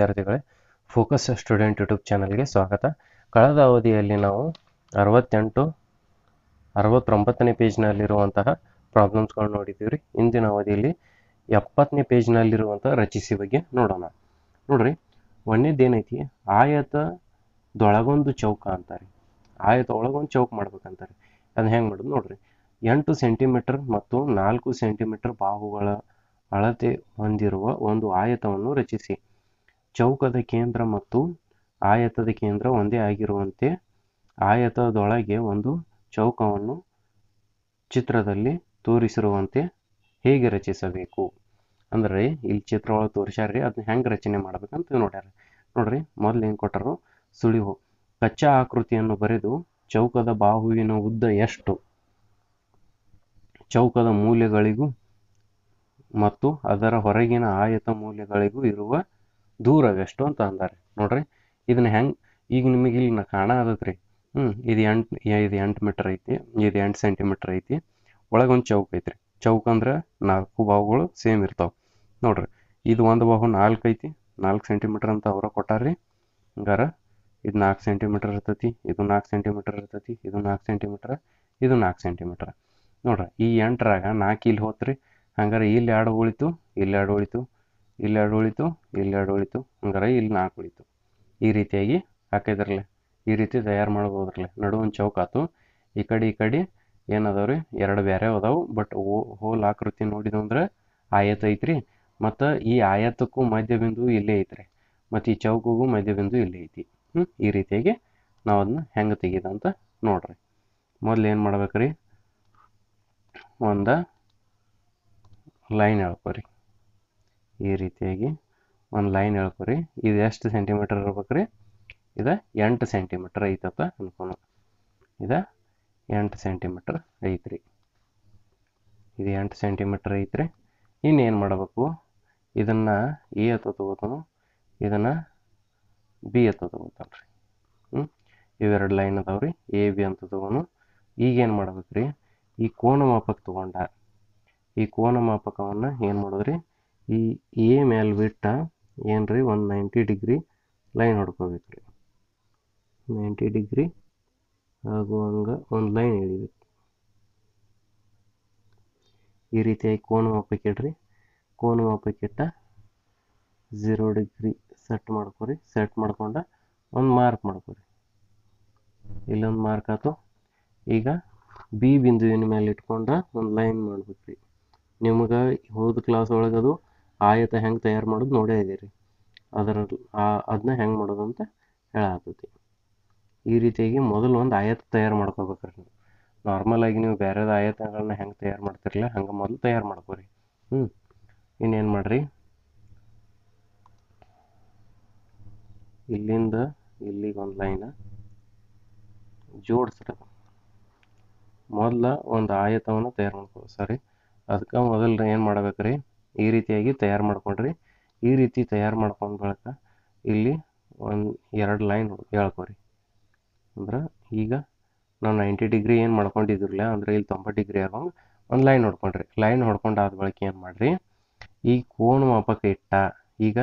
ವಿದ್ಯಾರ್ಥಿಗಳೇ focus student YouTube ಚಾನಲ್ಗೆ ಸ್ವಾಗತ. ಕಳೆದ ಅವಧಿಯಲ್ಲಿ ನಾವು ಅರವತ್ತೆಂಟು, ಅರವತ್ತೊಂಬತ್ತನೇ ಪೇಜ್ನಲ್ಲಿರುವಂತಹ ಪ್ರಾಬ್ಲಮ್ಸ್ಗಳು ನೋಡಿದ್ದೀವಿ ರೀ ಇಂದಿನ ಅವಧಿಯಲ್ಲಿ ಎಪ್ಪತ್ತನೇ ಪೇಜ್ನಲ್ಲಿರುವಂತಹ ರಚಿಸಿ ಬಗ್ಗೆ ನೋಡೋಣ. ನೋಡ್ರಿ ಒಂದೇದೇನೈತಿ ಆಯತದೊಳಗೊಂದು ಚೌಕ ಅಂತಾರೆ. ಆಯತ ಒಳಗೊಂದು ಚೌಕ ಮಾಡ್ಬೇಕಂತಾರೆ. ಅದನ್ನ ಹೆಂಗೆ ಮಾಡೋದು ನೋಡ್ರಿ. ಎಂಟು ಸೆಂಟಿಮೀಟರ್ ಮತ್ತು ನಾಲ್ಕು ಸೆಂಟಿಮೀಟರ್ ಬಾಹುಗಳ ಅಳತೆ ಹೊಂದಿರುವ ಒಂದು ಆಯತವನ್ನು ರಚಿಸಿ. ಚೌಕದ ಕೇಂದ್ರ ಮತ್ತು ಆಯತದ ಕೇಂದ್ರ ಒಂದೇ ಆಗಿರುವಂತೆ ಆಯತದೊಳಗೆ ಒಂದು ಚೌಕವನ್ನು ಚಿತ್ರದಲ್ಲಿ ತೋರಿಸಿರುವಂತೆ ಹೇಗೆ ರಚಿಸಬೇಕು? ಅಂದರೆ ಇಲ್ಲಿ ಚಿತ್ರ ಒಳಗೆ ತೋರಿಸ್ಯಾರ್ರಿ ಅದನ್ನ ಹೆಂಗೆ ರಚನೆ ಮಾಡ್ಬೇಕಂತ ನೋಡ್ಯಾರ ನೋಡ್ರಿ, ಮೊದಲು ಏನು ಕೊಟ್ಟರು, ಸುಳಿವು. ಕಚ್ಚಾ ಆಕೃತಿಯನ್ನು ಬರೆದು ಚೌಕದ ಬಾಹುವಿನ ಉದ್ದ ಎಷ್ಟು? ಚೌಕದ ಮೂಲೆಗಳಿಗೂ ಮತ್ತು ಅದರ ಹೊರಗಿನ ಆಯತ ಮೂಲೆಗಳಿಗೂ ಇರುವ ದೂರವೆಷ್ಟು ಅಂತ ಅಂದಾರೆ. ನೋಡ್ರಿ, ಇದನ್ನ ಹೆಂಗ್, ಈಗ ನಿಮಗೆ ಇಲ್ಲಿ ನಾ ಕಾಣ ಆದತ್ರಿ ಹ್ಞೂ ಇದು ಎಂಟು ಇದು ಎಂಟು ಮೀಟರ್ ಐತಿ, ಇದು ಎಂಟು ಸೆಂಟಿಮೀಟರ್ ಐತಿ. ಒಳಗೊಂದು ಚೌಕ ಐತ್ರಿ. ಚೌಕ ಅಂದ್ರೆ ನಾಲ್ಕು ಬಾಹುಗಳು ಸೇಮ್ ಇರ್ತಾವೆ. ನೋಡ್ರಿ, ಇದು ಒಂದು ಬಾಹು ನಾಲ್ಕು ಐತಿ, ನಾಲ್ಕು ಸೆಂಟಿಮೀಟರ್ ಅಂತ ಅವ್ರ ಕೊಟ್ಟಾರ್ರಿ. ಹಂಗಾರ, ಇದು ನಾಲ್ಕು ಸೆಂಟಿಮೀಟರ್ ಇರ್ತೈತಿ, ಇದು ನಾಲ್ಕು ಸೆಂಟಿಮೀಟರ್ ಇರ್ತೈತಿ, ಇದು ನಾಲ್ಕು ಸೆಂಟಿಮೀಟರ್, ಇದು ನಾಲ್ಕು ಸೆಂಟಿಮೀಟರ್. ನೋಡ್ರಿ, ಈ ಎಂಟರಾಗ ನಾಲ್ಕು ಇಲ್ಲಿ ಹೋತ್ರಿ. ಹಂಗಾರೆ ಇಲ್ಲಿ ಎರಡು ಉಳಿತು, ಇಲ್ಲಿ ಎರಡು ಉಳಿತು. ಇಲ್ಲಿ ಎರಡು ಉಳಿತು, ಇಲ್ಲಿ ಎರಡು ಉಳಿತು. ಹಂಗಾರೆ ಇಲ್ಲಿ ನಾಲ್ಕು ಉಳಿತು. ಈ ರೀತಿಯಾಗಿ ಹಾಕಿದ್ರಲ್ಲ, ಈ ರೀತಿ ತಯಾರು ಮಾಡ್ಬೋದ್ರಲ್ಲ. ನಡು ಚೌಕ ಆತು. ಈ ಕಡೆ ಈ ಕಡೆ ಏನದಾವ್ರಿ? ಎರಡು ಬೇರೆ ಅದಾವು. ಬಟ್ ಹೋಲ್ ಆಕೃತಿ ನೋಡಿದ್ವು ಅಂದ್ರೆ ಆಯತ ಐತ್ರಿ. ಮತ್ತು ಈ ಆಯತಕ್ಕೂ ಮಧ್ಯಬಿಂದು ಇಲ್ಲೇ ಐತ್ರಿ. ಮತ್ತು ಈ ಚೌಕಗೂ ಮಧ್ಯಬಿಂದು ಇಲ್ಲೇ ಐತಿ. ಹ್ಞೂ ಈ ರೀತಿಯಾಗಿ ನಾವು ಅದನ್ನ ಹೆಂಗೆ ತೆಗೀದಂತ ನೋಡ್ರಿ. ಮೊದಲು ಏನು ಮಾಡ್ಬೇಕ್ರಿ? ಒಂದು ಲೈನ್ ಎಳ್ಕೊರಿ ಈ ರೀತಿಯಾಗಿ ಒಂದು ಲೈನ್ ಎಳ್ಕೊರಿ ಇದು ಎಷ್ಟು ಸೆಂಟಿಮೀಟರ್ ಇರ್ಬೇಕ್ರಿ? ಇದು ಎಂಟು ಸೆಂಟಿಮೀಟರ್ ಐತಪ್ಪ ಅನ್ಕೋಣ ಇದು ಎಂಟು ಸೆಂಟಿಮೀಟರ್ ಐತ್ರಿ. ಇದು ಎಂಟು ಸೆಂಟಿಮೀಟರ್ ಐತ್ರಿ. ಇನ್ನೇನು ಮಾಡಬೇಕು? ಇದನ್ನು ಎ ಅಂತ ತೊಗೋತಾನು. ಇದನ್ನು ಬಿ ಅಂತ ರೀ ಹ್ಞೂ ಇವೆರಡು ಲೈನ್ ಅದಾವೆ ರೀ ಎ, ಬಿ ಅಂತ ತಗೋನು. ಈಗೇನು ಮಾಡ್ಬೇಕು ರೀ ಈ ಕೋನ ಮಾಪಕ ತೊಗೊಂಡ. ಈ ಕೋನ ಮಾಪಕವನ್ನು ಏನು ಮಾಡೋದ್ರಿ? ಈ ಎ ಮೇಲೆ ಬಿಟ್ಟ ಏನ್ರಿ? ಒಂದು ನೈಂಟಿ ಡಿಗ್ರಿ ಲೈನ್ ಹೊಡ್ಕೋಬೇಕ್ರಿ ನೈಂಟಿ ಡಿಗ್ರಿ ಆಗುವಂಗೆ ಒಂದು ಲೈನ್ ಎಳಿಬೇಕು. ಈ ರೀತಿಯಾಗಿ ಕೋನ ಮಾಪಕ ಇಡ್ರಿ. ಕೋನ ಮಾಪಕ ಇಟ್ಟ ಝೀರೋ ಡಿಗ್ರಿ ಸೆಟ್ ಮಾಡ್ಕೊರಿ. ಸೆಟ್ ಮಾಡ್ಕೊಂಡ ಒಂದು ಮಾರ್ಕ್ ಮಾಡ್ಕೊರಿ. ಇಲ್ಲೊಂದು ಮಾರ್ಕ್ ಆಯ್ತು ಈಗ ಬಿ ಬಿಂದುವಿನ ಮೇಲೆ ಇಟ್ಕೊಂಡ ಒಂದು ಲೈನ್ ಮಾಡ್ಬೇಕು ರೀ ನಿಮ್ಗೆ ಹೋದ ಕ್ಲಾಸ್ ಒಳಗದು ಆಯತ ಹೆಂಗೆ ತಯಾರು ಮಾಡೋದು ನೋಡೇ ಇದೀರಿ. ಅದರ ಅದನ್ನ ಹೆಂಗೆ ಮಾಡೋದು ಅಂತ ಹೇಳಾತೈತಿ ಈ ರೀತಿಯಾಗಿ ಮೊದಲು ಒಂದು ಆಯತ ತಯಾರು ಮಾಡ್ಕೋಬೇಕ್ರಿ ನೀವು. ನಾರ್ಮಲಾಗಿ ನೀವು ಬೇರೆದ ಆಯತಗಳನ್ನ ಹೆಂಗೆ ತಯಾರು ಮಾಡ್ತಿರಲ್ಲ ಹಂಗೆ ಮೊದಲು ತಯಾರು ಮಾಡ್ಕೋರಿ. ಹ್ಞೂ ಇನ್ನೇನು ಮಾಡ್ರಿ? ಇಲ್ಲಿಂದ ಇಲ್ಲಿಗೆ ಒಂದು ಲೈನ ಜೋಡಿಸ್ರಿ. ಮೊದಲ ಒಂದು ಆಯತವನ್ನು ತಯಾರು ಮಾಡ್ಕೋ ಸರಿ ಅದಕ್ಕೆ ಮೊದಲು ಏನು ಮಾಡ್ಬೇಕ್ರಿ? ಈ ರೀತಿಯಾಗಿ ತಯಾರು ಮಾಡ್ಕೊಂಡ್ರಿ. ಈ ರೀತಿ ತಯಾರು ಮಾಡ್ಕೊಂಡ ಬಳಿಕ ಇಲ್ಲಿ ಒಂದು ಎರಡು ಲೈನ್ ಹೇಳ್ಕೊರಿ. ಅಂದ್ರೆ ಈಗ ನಾವು ನೈಂಟಿ ಡಿಗ್ರಿ ಏನು ಮಾಡ್ಕೊಂಡಿದ್ರಲ್ಲ, ಅಂದ್ರೆ ಇಲ್ಲಿ ತೊಂಬತ್ತು ಡಿಗ್ರಿ ಆಗೋಂಗೆ ಒಂದು ಲೈನ್ ಹೊಡ್ಕೊಂಡ್ರಿ. ಲೈನ್ ಹೊಡ್ಕೊಂಡು ಆದ ಬಳಿಕ ಏನು ಮಾಡಿರಿ? ಈ ಕೋಣ ಮಾಪಕ ಇಟ್ಟ, ಈಗ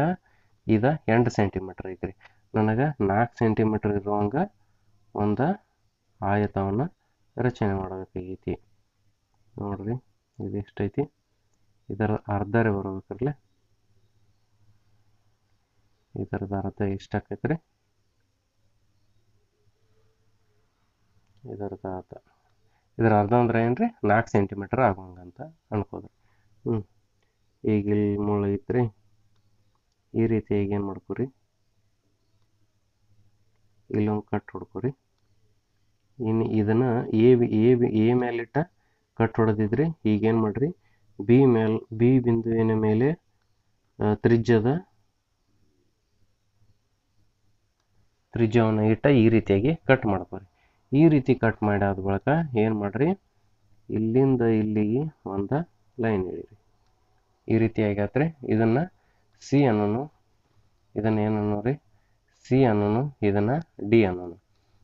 ಇದು ಎಂಟು ಸೆಂಟಿಮೀಟ್ರ್ ಐತ್ರಿ. ನನಗೆ ನಾಲ್ಕು ಸೆಂಟಿಮೀಟ್ರ್ ಇರುವಂಗೆ ಒಂದು ಆಯತವನ್ನು ರಚನೆ ಮಾಡಬೇಕಾಗೈತಿ. ನೋಡ್ರಿ, ಇದು ಎಷ್ಟೈತಿ? ಇದರ ಅರ್ಧರೇ ಬರ್ಬೇಕ್ರಲ್ಲ ಇದರದ ಅರ್ಧ ಎಷ್ಟಾಕೈತ್ರಿ ಇದರದ ಅರ್ಧ. ಇದರ ಅರ್ಧ ಅಂದ್ರೆ ಏನ್ರಿ? ನಾಲ್ಕು ಸೆಂಟಿಮೀಟರ್ ಆಗೋಂಗಂತ ಅನ್ಕೋದ್ರಿ. ಹ್ಞೂ ಈಗ ಇಲ್ಲಿ ಮುಳ್ಳು ಐತ್ರಿ. ಈ ರೀತಿಯಾಗಿ ಏನು ಮಾಡ್ಕೊರಿ? ಇಲ್ಲೊಂದು ಕಟ್ ಹೊಡ್ಕೊರಿ. ಇನ್ನು ಇದನ್ನು ಎ ಎ ಬಿ ಎ ಮೇಲಿಟ್ಟ ಕಟ್ ಹೊಡೆದಿದ್ರಿ. ಈಗೇನು ಮಾಡಿರಿ? ಬಿ ಮೇಲ್, ಬಿ ಬಿಂದುವಿನ ಮೇಲೆ ತ್ರಿಜ್ಯದ ತ್ರಿಜ್ಯವನ್ನು ಇಟ್ಟ ಈ ರೀತಿಯಾಗಿ ಕಟ್ ಮಾಡ್ಕೊರಿ. ಈ ರೀತಿ ಕಟ್ ಮಾಡಾದ ಬಳಿಕ ಏನು ಮಾಡಿರಿ? ಇಲ್ಲಿಂದ ಇಲ್ಲಿಗೆ ಒಂದು ಲೈನ್ ಇಳಿರಿ ಈ ರೀತಿಯಾಗಿ ಆದರೆ ಇದನ್ನು ಸಿ ಅನ್ನೋನು, ಇದನ್ನು ಏನು ರೀ? ಸಿ ಅನ್ನೋನು, ಇದನ್ನು ಡಿ ಅನ್ನೋನು.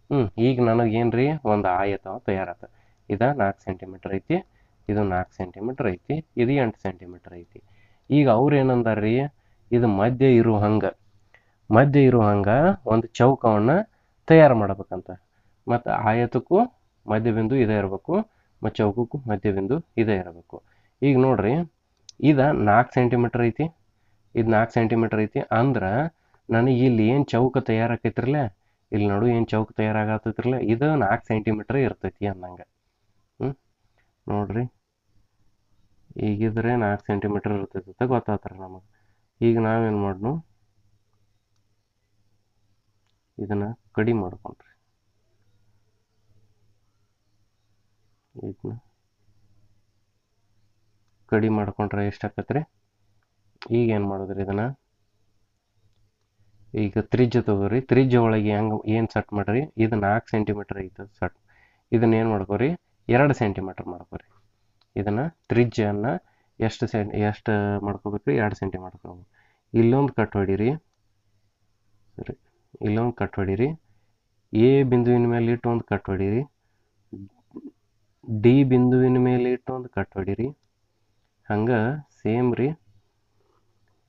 ಹ್ಞೂ ಈಗ ನನಗೇನು ರೀ ಒಂದು ಆಯತ ತಯಾರಾತ. ಇದು ನಾಲ್ಕು ಸೆಂಟಿಮೀಟ್ರ್ ಐತಿ. ಇದು ನಾಲ್ಕು ಸೆಂಟಿಮೀಟ್ರ್ ಐತಿ, ಇದು ಎಂಟು ಸೆಂಟಿಮೀಟ್ರ್ ಐತಿ. ಈಗ ಅವ್ರು ಏನಂದಾರ ರೀ ಇದು ಮಧ್ಯ ಇರೋ ಹಂಗೆ ಮಧ್ಯ ಇರೋ ಹಂಗೆ ಒಂದು ಚೌಕವನ್ನು ತಯಾರು ಮಾಡ್ಬೇಕಂತ. ಮತ್ತು ಆಯತಕ್ಕೂ ಮಧ್ಯಬಿಂದು ಇದೇ ಇರಬೇಕು, ಮತ್ತು ಚೌಕಕ್ಕೂ ಮಧ್ಯಬಿಂದು ಇದೇ ಇರಬೇಕು. ಈಗ ನೋಡ್ರಿ, ಇದು ನಾಲ್ಕು ಸೆಂಟಿಮೀಟ್ರ್ ಐತಿ, ಇದು ನಾಲ್ಕು ಸೆಂಟಿಮೀಟ್ರ್ ಐತಿ ಅಂದ್ರೆ ನನಗೆ ಇಲ್ಲಿ ಏನು ಚೌಕ ತಯಾರಾಕೈತ್ರಲ್ಲ, ಇಲ್ಲಿ ನೋಡು ಏನು ಚೌಕ ತಯಾರಾಗತ್ತೈತ್ರಲ್ಲ ಇದು ನಾಲ್ಕು ಸೆಂಟಿಮೀಟ್ರ್ ಇರ್ತೈತಿ ಅಂದಂಗೆ ಹ್ಞೂ ನೋಡ್ರಿ. ಈಗಿದ್ರೆ ನಾಲ್ಕು ಸೆಂಟಿಮೀಟರ್ ಇರ್ತೈತೆ ಅಂತ ಗೊತ್ತಾತ್ರ ನಮಗೆ. ಈಗ ನಾವೇನು ಮಾಡ್ನು ಇದನ್ನು ಕಡಿಮೆ ಮಾಡ್ಕೊಂಡ್ರಿ. ಇದನ್ನ ಕಡಿಮೆ ಮಾಡ್ಕೊಂಡ್ರೆ ಎಷ್ಟಾಕತ್ರಿ? ಈಗ ಏನು ಮಾಡೋದ್ರಿ ಇದನ್ನು? ಈಗ ತ್ರಿಜ್ಯ ತಗೋರಿ. ತ್ರಿಜ್ಯ ಒಳಗೆ ಹೆಂಗೆ, ಏನು ಸೆಟ್ ಮಾಡ್ರಿ? ಇದು ನಾಲ್ಕು ಸೆಂಟಿಮೀಟ್ರ್ ಐತೆ ಸಟ್. ಇದನ್ನ ಏನು ಮಾಡ್ಕೋರಿ? ಎರಡು ಸೆಂಟಿಮೀಟ್ರ್ ಮಾಡ್ಕೋರಿ. ಇದನ್ನು ತ್ರಿಜ್ಯನ ಎಷ್ಟು ಸೆಂಟ್ ಎಷ್ಟು ಮಾಡ್ಕೋಬೇಕು? ಎರಡು ಸೆಂಟಿ ಮಾಡ್ಕೋಬೇಕು ಇಲ್ಲೊಂದು ಕಟ್ ಹೊಡೀರಿ ಸರಿ. ಇಲ್ಲೊಂದು ಕಟ್ ಹೊಡೀರಿ ಎ ಬಿಂದುವಿನ ಮೇಲೆ ಇಟ್ಟು ಒಂದು ಕಟ್ ಹೊಡೀರಿ ಡಿ ಬಿಂದುವಿನ ಮೇಲೆ ಇಟ್ಟು ಒಂದು ಕಟ್ ಹೊಡೀರಿ ಹಂಗೆ ಸೇಮ್ ರೀ.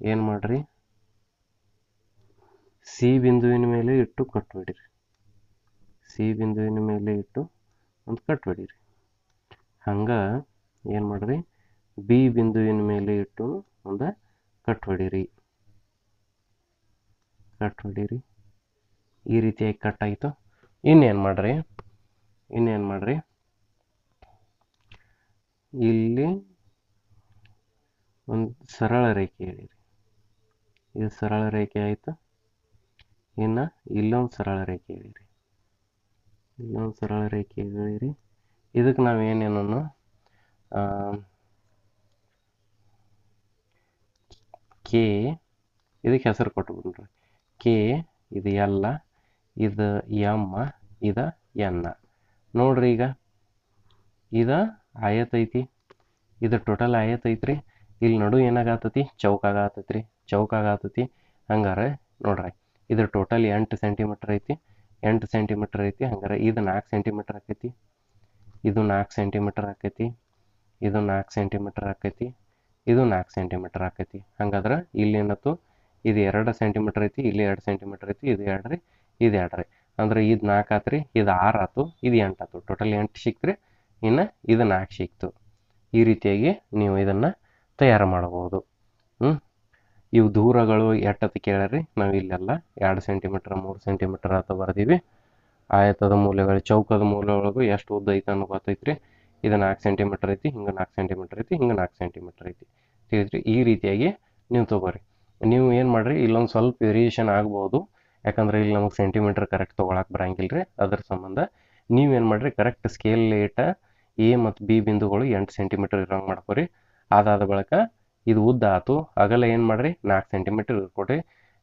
ಏನು ಮಾಡ್ರಿ? ಸಿ ಬಿಂದುವಿನ ಮೇಲೆ ಇಟ್ಟು ಕಟ್ ಹೊಡೀರಿ ಸಿ ಬಿಂದುವಿನ ಮೇಲೆ ಇಟ್ಟು ಒಂದು ಕಟ್ ಹೊಡೀರಿ ಹಂಗೆ ಏನು ಮಾಡ್ರಿ? ಬಿ ಬಿಂದುವಿನ ಮೇಲೆ ಇಟ್ಟು ಒಂದು ಕಟ್ ಹೊಡೀರಿ ಕಟ್ ಹೊಡೀರಿ ಈ ರೀತಿಯಾಗಿ ಕಟ್ ಆಯಿತು. ಇನ್ನೇನು ಮಾಡ್ರಿ? ಇನ್ನೇನು ಮಾಡ್ರಿ? ಇಲ್ಲಿ ಒಂದು ಸರಳ ರೇಖೆ ಹೇಳಿರಿ. ಇದು ಸರಳ ರೇಖೆ ಆಯಿತು? ಇನ್ನು ಇಲ್ಲೊಂದು ಸರಳ ರೇಖೆ ಹೇಳಿರಿ. ಇಲ್ಲೊಂದು ಸರಳ ರೇಖೆ ಎಳೀರಿ ಇದಕ್ಕೆ ನಾವು ಏನೇನನ್ನು ಕೆ, ಇದಕ್ಕೆ ಹೆಸರು ಕೊಟ್ಬಿಡ್ರಿ ಕೆ, ಇದು ಎಲ್ಲ ಇದು ಎಮ್ಮ ಇದು ಎನ್ನ ನೋಡ್ರಿ ಈಗ, ಇದು ಆಯತ್ ಐತಿ ಇದು ಟೋಟಲ್ ಆಯತ್ ಐತ್ರಿ ಇಲ್ಲಿ ನಡು ಏನಾಗತ್ತತಿ ಚೌಕ ಆತೈತ್ರಿ ಚೌಕ ಆಗತ್ತೈತಿ ಹಂಗಾರೆ ನೋಡ್ರಿ, ಇದು ಟೋಟಲ್ ಎಂಟು ಸೆಂಟಿಮೀಟ್ರ್ ಐತಿ. ಎಂಟು ಸೆಂಟಿಮೀಟ್ರ್ ಐತಿ, ಹಂಗಾರೆ ಇದು ನಾಲ್ಕು ಸೆಂಟಿಮೀಟ್ರ್ ಆಕೈತಿ. ಇದು ನಾಲ್ಕು ಸೆಂಟಿಮೀಟರ್ ಆಕೈತಿ, ಇದು ನಾಲ್ಕು ಸೆಂಟಿಮೀಟರ್ ಆಕೈತಿ, ಇದು ನಾಲ್ಕು ಸೆಂಟಿಮೀಟರ್ ಆಕೈತಿ. ಹಂಗಾದ್ರೆ ಇಲ್ಲಿ ಏನತ್ತು ಇದು ಎರಡು ಸೆಂಟಿಮೀಟರ್ ಐತಿ, ಇಲ್ಲಿ ಎರಡು ಸೆಂಟಿಮೀಟರ್ ಐತಿ, ಇದು ಎರಡು ರೀ, ಇದು ಎರಡು ರೀ. ಅಂದ್ರೆ ಇದು ನಾಲ್ಕು ಆತ್ರಿ, ಇದು ಆರು ಆತು, ಇದು ಎಂಟು ಆತು. ಟೋಟಲ್ ಎಂಟು ಸಿಕ್ತ್ರಿ, ಇನ್ನು ಇದು ನಾಲ್ಕು ಸಿಕ್ತು. ಈ ರೀತಿಯಾಗಿ ನೀವು ಇದನ್ನು ತಯಾರು ಮಾಡಬಹುದು. ಹ್ಞೂ ಇವು ದೂರಗಳು ಎಟ್ಟತ್ತು ಕೇಳ್ರಿ ನಾವು ಇಲ್ಲೆಲ್ಲ ಎರಡು ಸೆಂಟಿಮೀಟ್ರ್ ಮೂರು ಸೆಂಟಿಮೀಟ್ರ್ ಅಂತ ಬರ್ದೀವಿ. ಆಯತದ ಮೂಲೆಗಳು, ಚೌಕದ ಮೂಲೆಯೊಳಗೂ ಎಷ್ಟು ಉದ್ದ ಐತೆ ಅನ್ನೋ ಗೊತ್ತೈತ್ರಿ. ಇದು ನಾಲ್ಕು ಸೆಂಟಿಮೀಟರ್ ಐತಿ, ಹಿಂಗೆ ನಾಲ್ಕು ಸೆಂಟಿಮೀಟರ್ ಐತಿ, ಹಿಂಗೆ ನಾಲ್ಕು ಸೆಂಟಿಮೀಟರ್ ಐತಿ. ತಿಳಿದ್ರಿ? ಈ ರೀತಿಯಾಗಿ ನೀವು ತೊಗೋರಿ. ನೀವು ಏನು ಮಾಡಿರಿ? ಇಲ್ಲೊಂದು ಸ್ವಲ್ಪ ವೇರಿಯೇಷನ್ ಆಗ್ಬೋದು. ಯಾಕಂದ್ರೆ ಇಲ್ಲಿ ನಮಗೆ ಸೆಂಟಿಮೀಟರ್ ಕರೆಕ್ಟ್ ತೊಗೊಳಕ್ಕೆ ಬರಂಗಿಲ್ಲ ರೀ ಅದ್ರ ಸಂಬಂಧ ನೀವೇನು ಮಾಡಿರಿ? ಕರೆಕ್ಟ್ ಸ್ಕೇಲ್ ಲೇಟ ಎ ಮತ್ತು ಬಿ ಬಿಂದುಗಳು ಎಂಟು ಸೆಂಟಿಮೀಟರ್ ಇರೋಂಗೆ ಮಾಡ್ಕೊರಿ. ಅದಾದ ಬಳಿಕ ಇದು ಉದ್ದ ಆತು. ಅಗಲ ಏನು ಮಾಡಿರಿ? ನಾಲ್ಕು ಸೆಂಟಿಮೀಟರ್ ಇರ್ಕೊಡ್ರಿ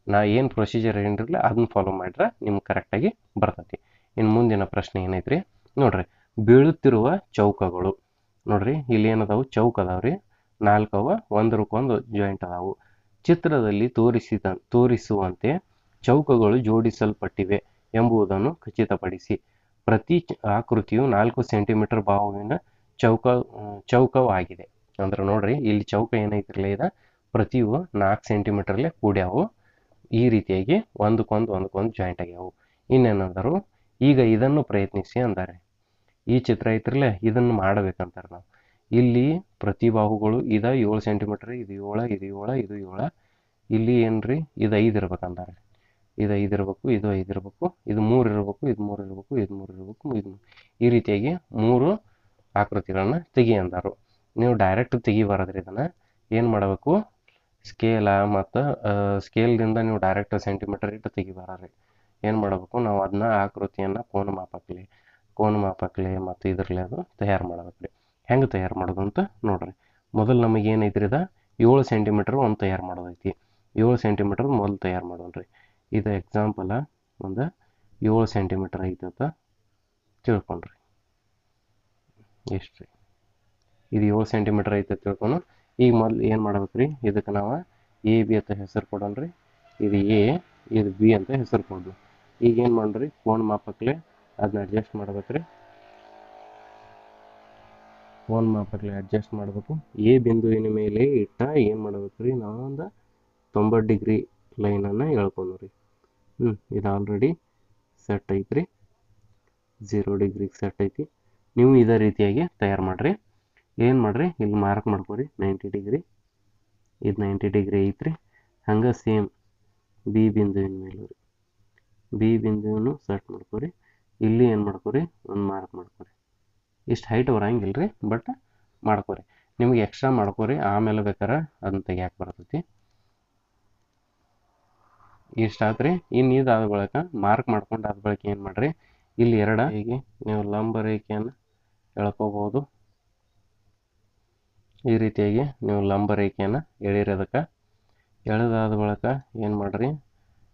ನಾ ಏನು ಪ್ರೊಸೀಜರ್ ಏನಿರಲಿ ಅದನ್ನ ಫಾಲೋ ಮಾಡಿದ್ರೆ ನಿಮ್ಗೆ ಕರೆಕ್ಟಾಗಿ ಬರ್ತೈತಿ. ಇನ್ನು ಮುಂದಿನ ಪ್ರಶ್ನೆ ಏನೈತ್ರಿ? ನೋಡ್ರಿ, ಬೀಳುತ್ತಿರುವ ಚೌಕಗಳು. ನೋಡ್ರಿ, ಇಲ್ಲಿ ಏನದಾವು? ಚೌಕ ಅದಾವ್ರಿ. ನಾಲ್ಕು ಅವ ಒಂದರಕ್ಕೊಂದು ಜಾಯಿಂಟ್ ಅದಾವು. ಚಿತ್ರದಲ್ಲಿ ತೋರಿಸಿದ, ತೋರಿಸುವಂತೆ ಚೌಕಗಳು ಜೋಡಿಸಲ್ಪಟ್ಟಿವೆ ಎಂಬುದನ್ನು ಖಚಿತಪಡಿಸಿ. ಪ್ರತಿ ಆಕೃತಿಯು ನಾಲ್ಕು ಸೆಂಟಿಮೀಟರ್ ಬಾಹುವಿನ ಚೌಕ, ಚೌಕವಾಗಿದೆ. ಅಂದ್ರೆ ನೋಡ್ರಿ, ಇಲ್ಲಿ ಚೌಕ ಏನೈತಿರಲ್ಲ ಇದ? ಪ್ರತಿಯು ನಾಲ್ಕು ಸೆಂಟಿಮೀಟರ್ಲೆ ಕೂಡ್ಯಾವು. ಈ ರೀತಿಯಾಗಿ ಒಂದಕ್ಕೊಂದು ಒಂದಕ್ಕೊಂದು ಜಾಯಿಂಟ್ ಆಗ್ಯಾವು. ಇನ್ನೇನಂದರು? ಈಗ ಇದನ್ನು ಪ್ರಯತ್ನಿಸಿ ಅಂತಾರೆ ಈ ಚಿತ್ರ ಐತ್ರಲ್ಲ ಇದನ್ನು ಮಾಡಬೇಕಂತಾರೆ ನಾವು. ಇಲ್ಲಿ ಪ್ರತಿ ಬಾಹುಗಳು ಇದ ಏಳು ಸೆಂಟಿಮೀಟ್ರ್ ಇದು ಏಳ ಇದು ಏಳ ಇದು ಏಳ. ಇಲ್ಲಿ ಏನ್ರಿ? ಇದು ಐದು ಇರ್ಬೇಕಂತಾರೆ ಇದು ಐದು ಇರಬೇಕು, ಇದು ಐದು ಇರಬೇಕು, ಇದು ಮೂರು ಇರಬೇಕು, ಇದು ಮೂರು ಇರಬೇಕು, ಇದು ಮೂರು ಇರಬೇಕು, ಇದು ಈ ರೀತಿಯಾಗಿ ಮೂರು ಆಕೃತಿಗಳನ್ನ ತೆಗಿ ಅಂದರು. ನೀವು ಡೈರೆಕ್ಟ್ ತೆಗಿಬಾರದ್ರಿ ಇದನ್ನು. ಏನು ಮಾಡಬೇಕು? ಸ್ಕೇಲ ಮತ್ತು ಸ್ಕೇಲ್ದಿಂದ ನೀವು ಡೈರೆಕ್ಟ್ ಸೆಂಟಿಮೀಟರ್ ಇಟ್ಟು ತೆಗಿಬಾರ್ರಿ ಏನು ಮಾಡಬೇಕು? ನಾವು ಅದನ್ನ ಆಕೃತಿಯನ್ನು ಕೋನ ಮಾಪಕ್ಲೆ ಕೋನ ಮಾಪಕ್ಲೆ ಮತ್ತು ಇದರಲ್ಲಿ ಅದು ತಯಾರು ಮಾಡ್ಬೇಕು ರೀ ಹೆಂಗೆ ತಯಾರು ಮಾಡೋದು ಅಂತ ನೋಡ್ರಿ. ಮೊದಲು ನಮಗೆ ಏನೈತ್ರಿ ಇದು? ಏಳು ಸೆಂಟಿಮೀಟ್ರ್ ಒಂದು ತಯಾರು ಮಾಡೋದೈತಿ. ಏಳು ಸೆಂಟಿಮೀಟ್ರ್ ಮೊದಲು ತಯಾರು ಮಾಡೋಣ ರೀ ಇದು ಎಕ್ಸಾಂಪಲ ಒಂದು ಏಳು ಸೆಂಟಿಮೀಟ್ರ್ ಐತೆ ಅಂತ ತಿಳ್ಕೊಂಡ್ರಿ. ಎಷ್ಟು ರೀ ಇದು ಏಳು ಸೆಂಟಿಮೀಟ್ರ್ ಐತೆ ತಿಳ್ಕೊಂಡು ಈಗ ಮೊದಲು ಏನು ಮಾಡ್ಬೇಕು ರೀ ಇದಕ್ಕೆ ನಾವು ಎ ಬಿ ಅಂತ ಹೆಸರು ರೀ ಇದು ಎ, ಇದು ಬಿ ಅಂತ ಹೆಸರು ಕೊಡು ಈಗ ಏನು ಮಾಡ್ರಿ? ಫೋನ್ ಮಾಪಕ್ಲೆ. ಅದನ್ನ ಅಡ್ಜಸ್ಟ್ ಮಾಡ್ಬೇಕ್ರಿ. ಫೋನ್ ಮಾಪಕ್ಲೆ ಅಡ್ಜಸ್ಟ್ ಮಾಡಬೇಕು. ಎ ಬಿಂದುವಿನ ಮೇಲೆ ಇಟ್ಟ ಏನು ಮಾಡ್ಬೇಕ್ರಿ? ಒಂದು ತೊಂಬತ್ತು ಡಿಗ್ರಿ ಲೈನನ್ನು ಹೇಳ್ಕೊಂಡು ರೀ ಹ್ಞೂ ಇದು ಆಲ್ರೆಡಿ ಸೆಟ್ ಐತ್ರಿ. ಝೀರೋ ಡಿಗ್ರಿಗೆ ಸೆಟ್ ಐತಿ. ನೀವು ಇದೇ ರೀತಿಯಾಗಿ ತಯಾರು ಮಾಡಿರಿ. ಏನು ಮಾಡಿರಿ? ಇಲ್ಲಿ ಮಾರ್ಕ್ ಮಾಡ್ಕೊರಿ. Ninety degree. ಇದು ನೈಂಟಿ ಡಿಗ್ರಿ ಐತ್ರಿ. ಹಂಗೆ ಸೇಮ್ ಬಿ ಬಿಂದುವಿನ ಮೇಲೂ ರೀ ಬಿ ಬಿಂದುವನ್ನು ಸೆಟ್ ಮಾಡ್ಕೊರಿ. ಇಲ್ಲಿ ಏನು ಮಾಡ್ಕೊರಿ? ಒಂದು ಮಾರ್ಕ್ ಮಾಡ್ಕೊರಿ. ಇಷ್ಟು ಹೈಟ್ ಬರಂಗಿಲ್ಲ ರೀ ಬಟ್ ಮಾಡ್ಕೊರಿ. ನಿಮಗೆ ಎಕ್ಸ್ಟ್ರಾ ಮಾಡ್ಕೊರಿ ಆಮೇಲೆ ಬೇಕಾರೆ ಅದನ್ನ ತೆಗಿಯಾಕೆ ಬರ್ತೈತಿ. ಇಷ್ಟು ಆತ್ರಿ. ಇನ್ನು ಇದಾದ ಬಳಿಕ ಮಾರ್ಕ್ ಮಾಡ್ಕೊಂಡು ಆದ ಬಳಿಕ ಏನು ಮಾಡಿರಿ? ಇಲ್ಲಿ ಎರಡ. ಹೀಗೆ. ನೀವು ಲಂಬ ರೇಖೆಯನ್ನು ಎಳ್ಕೋಬಹುದು. ಈ ರೀತಿಯಾಗಿ ನೀವು ಲಂಬ ರೇಖೆಯನ್ನು ಎಳೀರಿ ಅದಕ್ಕೆ. ಎಳೆದಾದ ಬಳಿಕ ಏನು ಮಾಡಿರಿ?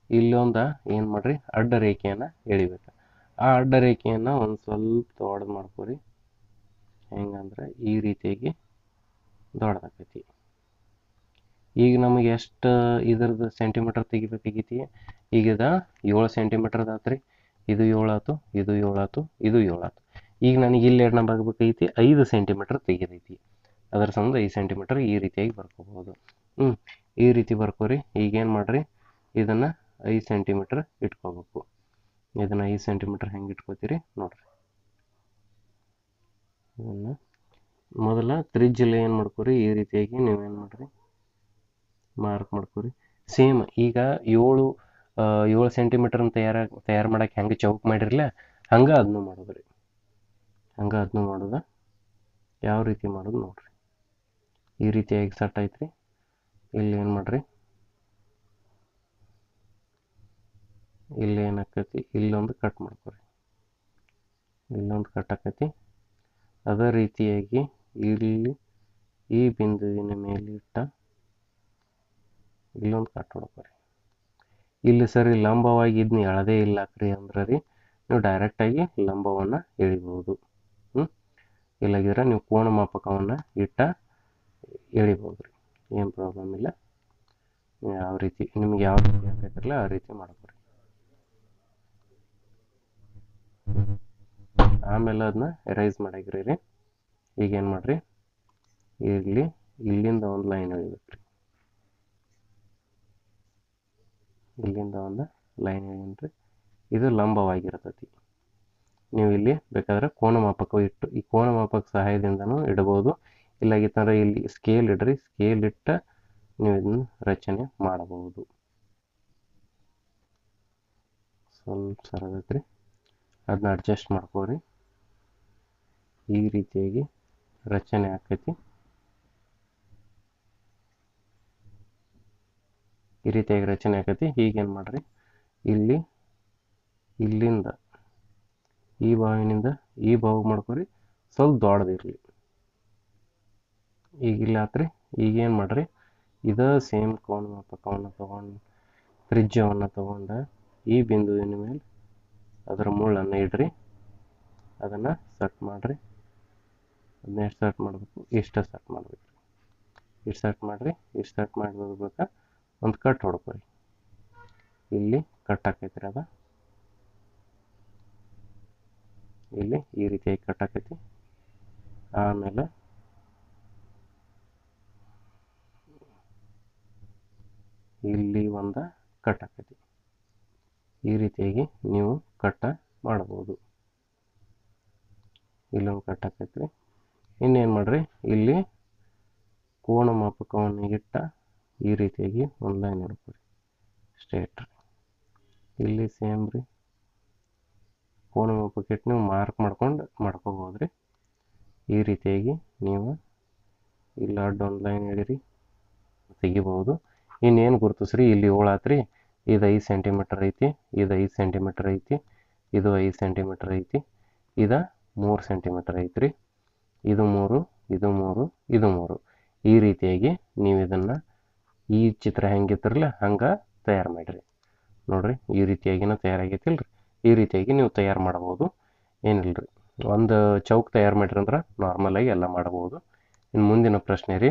ಇಲ್ಲೊಂದು ಏನು ಮಾಡಿರಿ? ಅಡ್ಡ ರೇಖೆಯನ್ನ ಎಳಿಬೇಕು. ಆ ಅಡ್ಡ ರೇಖೆಯನ್ನ ಒಂದು ಸ್ವಲ್ಪ ದೊಡ್ಡದು ಮಾಡ್ಕೊರಿ. ಹೆಂಗಂದ್ರೆ ಈ ರೀತಿಯಾಗಿ ದೊಡ್ಡದಾಕೈತಿ. ಈಗ ನಮಗೆ ಎಷ್ಟು ಇದ್ರದ್ದು ಸೆಂಟಿಮೀಟರ್ ತೆಗಿಬೇಕಾಗೈತಿ? ಈಗ ಇದು ಏಳು ಸೆಂಟಿಮೀಟರ್ ಆತ್ರಿ. ಇದು ಏಳು ಇದು ಏಳು ಆತು, ಇದು ಏಳು ಆತು. ಈಗ ನನಗೆ ಇಲ್ಲಿ ಎರಡು ನಂಬರ್ ಆಗಬೇಕೈತಿ ಐದು ಸೆಂಟಿಮೀಟರ್ ತೆಗಿದೈತಿ ಅದರ ಸಂಬಂಧ ಐದು ಸೆಂಟಿಮೀಟರ್ ಈ ರೀತಿಯಾಗಿ ಬರ್ಕೋಬೋದು ಹ್ಞೂ ಈ ರೀತಿ ಬರ್ಕೋರಿ. ಈಗೇನು ಮಾಡಿರಿ? ಇದನ್ನು ಐದು ಸೆಂಟಿಮೀಟ್ರ್ ಇಟ್ಕೋಬೇಕು. ಇದನ್ನು ಐದು ಸೆಂಟಿಮೀಟ್ರ್ ಹೆಂಗೆ ಇಟ್ಕೋತೀರಿ ನೋಡ್ರಿ. ಇದನ್ನು ಮೊದಲ ತ್ರಿಜ್ಜಲ್ಲಿ ಏನು ಮಾಡ್ಕೊರಿ, ಈ ರೀತಿಯಾಗಿ ನೀವೇನು ಮಾಡಿರಿ ಮಾರ್ಕ್ ಮಾಡ್ಕೊರಿ. ಸೇಮ್ ಈಗ ಏಳು ಏಳು ಸೆಂಟಿಮೀಟ್ರನ್ನ ತಯಾರ, ತಯಾರು ಮಾಡಕ್ಕೆ ಹೆಂಗೆ ಚೌಕ್ ಮಾಡಿರಲ್ಲ ಹಂಗೆ ಅದನ್ನು ಮಾಡೋದು ರೀ ಹಂಗೆ ಅದನ್ನು ಮಾಡೋದು, ಯಾವ ರೀತಿ ಮಾಡೋದು ನೋಡ್ರಿ. ಈ ರೀತಿಯಾಗಿ ಸೆಟ್ ಐತ್ರಿ ಇಲ್ಲಿ ಏನು ಮಾಡ್ರಿ ಇಲ್ಲಿ ಏನಾಕೈತಿ? ಇಲ್ಲೊಂದು ಕಟ್ ಮಾಡ್ಕೊರಿ. ಇಲ್ಲೊಂದು ಕಟ್ ಆಕೈತಿ. ಅದೇ ರೀತಿಯಾಗಿ ಇಲ್ಲಿ ಈ ಬಿಂದುವಿನ ಮೇಲೆ ಇಟ್ಟ ಇಲ್ಲೊಂದು ಕಟ್ ಮಾಡ್ಕೊರಿ. ಇಲ್ಲಿ ಸರಿ ಲಂಬವಾಗಿ ಇದನ್ನ ಎಳದೇ ಇಲ್ಲ ಕ್ರಿ ಅಂದ್ರೆ ರೀ ನೀವು ಡೈರೆಕ್ಟಾಗಿ ಲಂಬವನ್ನು ಎಳಿಬೋದು. ಹ್ಞೂ ನೀವು ಕೋಣ ಮಾಪಕವನ್ನು ಇಟ್ಟ ಎಳಿಬೋದು ರೀ ಏನು ಪ್ರಾಬ್ಲಮ್ ಇಲ್ಲ. ಯಾವ ರೀತಿ ನಿಮ್ಗೆ ಯಾವ ರೀತಿ ಬೇಕಾಗಿರಲ್ಲ ಆ ರೀತಿ ಮಾಡ್ಕೊರಿ. ಆಮೇಲೆ ಅದನ್ನ ರೈಸ್ ರೀ ಈಗ ಏನು ಮಾಡಿರಿ? ಇಲ್ಲಿ ಇಲ್ಲಿಂದ ಒಂದು ಲೈನ್ ಎಳಿಬೇಕು ರೀ ಇಲ್ಲಿಂದ ಒಂದು ಲೈನ್ ಎಳೀನ್ರಿ ಇದು ಲಂಬವಾಗಿರ್ತೈತಿ. ನೀವು ಇಲ್ಲಿ ಬೇಕಾದ್ರೆ ಕೋನ ಮಾಪಕ ಇಟ್ಟು, ಈ ಕೋನ ಮಾಪಕ ಸಹಾಯದಿಂದನೂ ಇಡಬಹುದು ಇಲ್ಲಾಗಿತ್ತಂದ್ರೆ ಇಲ್ಲಿ ಸ್ಕೇಲ್ ಇಡ್ರಿ. ಸ್ಕೇಲ್ ಇಟ್ಟ ನೀವು ಇದನ್ನ ರಚನೆ ಮಾಡಬಹುದು. ಸ್ವಲ್ಪ ಸರದೈತ್ರಿ ಅದನ್ನ ಅಡ್ಜಸ್ಟ್ ಮಾಡ್ಕೋರಿ ಈ ರೀತಿಯಾಗಿ ರಚನೆ ಆಕೈತಿ. ಈ ರೀತಿಯಾಗಿ ರಚನೆ ಆಕೈತಿ. ಈಗೇನು ಮಾಡ್ರಿ? ಇಲ್ಲಿ, ಇಲ್ಲಿಂದ, ಈ ಬಾವಿನಿಂದ ಈ ಬಾವು ಮಾಡ್ಕೊರಿ. ಸ್ವಲ್ಪ ದೊಡ್ಡದಿರಲಿ ಈಗ ಇಲ್ಲ ಆತ್ರಿ. ಈಗೇನು ಮಾಡ್ರಿ? ಇದ ಸೇಮ್ ಕೋನ ಮಾಪಕವನ್ನು ತಗೊಂಡು, ತ್ರಿಜ್ಯವನ್ನು ತಗೊಂಡ ಈ ಬಿಂದುವಿನ ಮೇಲೆ ಅದರ ಮುಳ್ಳನ್ನು ಇಡ್ರಿ. ಅದನ್ನು ಸಟ್ ಮಾಡಿರಿ. ಅದನ್ನ ಎಷ್ಟು ಸೆಟ್ ಮಾಡಬೇಕು, ಇಷ್ಟು ಸೆಟ್ ಮಾಡಬೇಕು. ಇಷ್ಟು ಸೆಟ್ ಮಾಡಿರಿ, ಇಷ್ಟು ಸೆಟ್ ಮಾಡಿದ್ಬೇಕಾ ಒಂದು ಕಟ್ ಹೊಡ್ಕೊರಿ. ಇಲ್ಲಿ ಕಟ್ ಆಕೈತ್ರಿ ಅದ. ಇಲ್ಲಿ ಈ ರೀತಿಯಾಗಿ ಕಟ್ ಹಾಕೈತಿ. ಆಮೇಲೆ ಇಲ್ಲಿ ಒಂದು ಕಟ್ ಹಾಕೈತಿ. ಈ ರೀತಿಯಾಗಿ ನೀವು ಕಟ್ಟ ಮಾಡ್ಬೋದು. ಇಲ್ಲೊಂದು ಕಟ್ ಆಕೈತ್ರಿ ಇನ್ನೇನು ಮಾಡ್ರಿ? ಇಲ್ಲಿ ಕೋಣ ಮಾಪಕವನ್ನು ಇಟ್ಟ ಈ ರೀತಿಯಾಗಿ ಒಂದು ಲೈನ್ ಹಿಡ್ಕೊರಿ ಸ್ಟ್ರೇಟ್ ಇಲ್ಲಿ ಸೇಮ್ ರೀ. ಕೋಣ ಮಾಪಕ ಇಟ್ಟು ನೀವು ಮಾರ್ಕ್ ಮಾಡ್ಕೊಂಡು ಮಾಡ್ಕೋಬೋದು ರೀ ಈ ರೀತಿಯಾಗಿ ನೀವು ಇಲ್ಲಿ ಅಡ್ಡ ಒಂದು ಲೈನ್ ಹಿಡೀರಿ ತೆಗಿಬೋದು ಇನ್ನೇನು ಗುರುತಿಸ್ರಿ? ಇಲ್ಲಿ ಏಳು ಆತ್ರಿ. ಇದು ಐದು ಸೆಂಟಿಮೀಟರ್ ಐತಿ, ಇದು ಐದು ಸೆಂಟಿಮೀಟರ್ ಐತಿ, ಇದು ಐದು ಸೆಂಟಿಮೀಟರ್ ಐತಿ, ಇದು ಮೂರು ಸೆಂಟಿಮೀಟರ್ ಐತ್ರಿ. ಇದು ಮೂರು ಇದು ಮೂರು ಇದು ಮೂರು. ಈ ರೀತಿಯಾಗಿ ನೀವು ಇದನ್ನು ಈ ಚಿತ್ರ ಹೆಂಗಿತ್ತಿರಲ್ಲ, ಹಂಗೆ ತಯಾರು ಮಾಡಿರಿ. ನೋಡಿರಿ, ಈ ರೀತಿಯಾಗಿನ ತಯಾರಾಗೈತಿಲ್ರಿ. ಈ ರೀತಿಯಾಗಿ ನೀವು ತಯಾರು ಮಾಡ್ಬೋದು ಏನಿಲ್ರಿ, ಒಂದು ಚೌಕ್ ತಯಾರು ಮಾಡಿರಿ ಅಂದ್ರೆ ನಾರ್ಮಲಾಗಿ ಎಲ್ಲ ಮಾಡ್ಬೋದು ಇನ್ನು ಮುಂದಿನ ಪ್ರಶ್ನೆ ರೀ,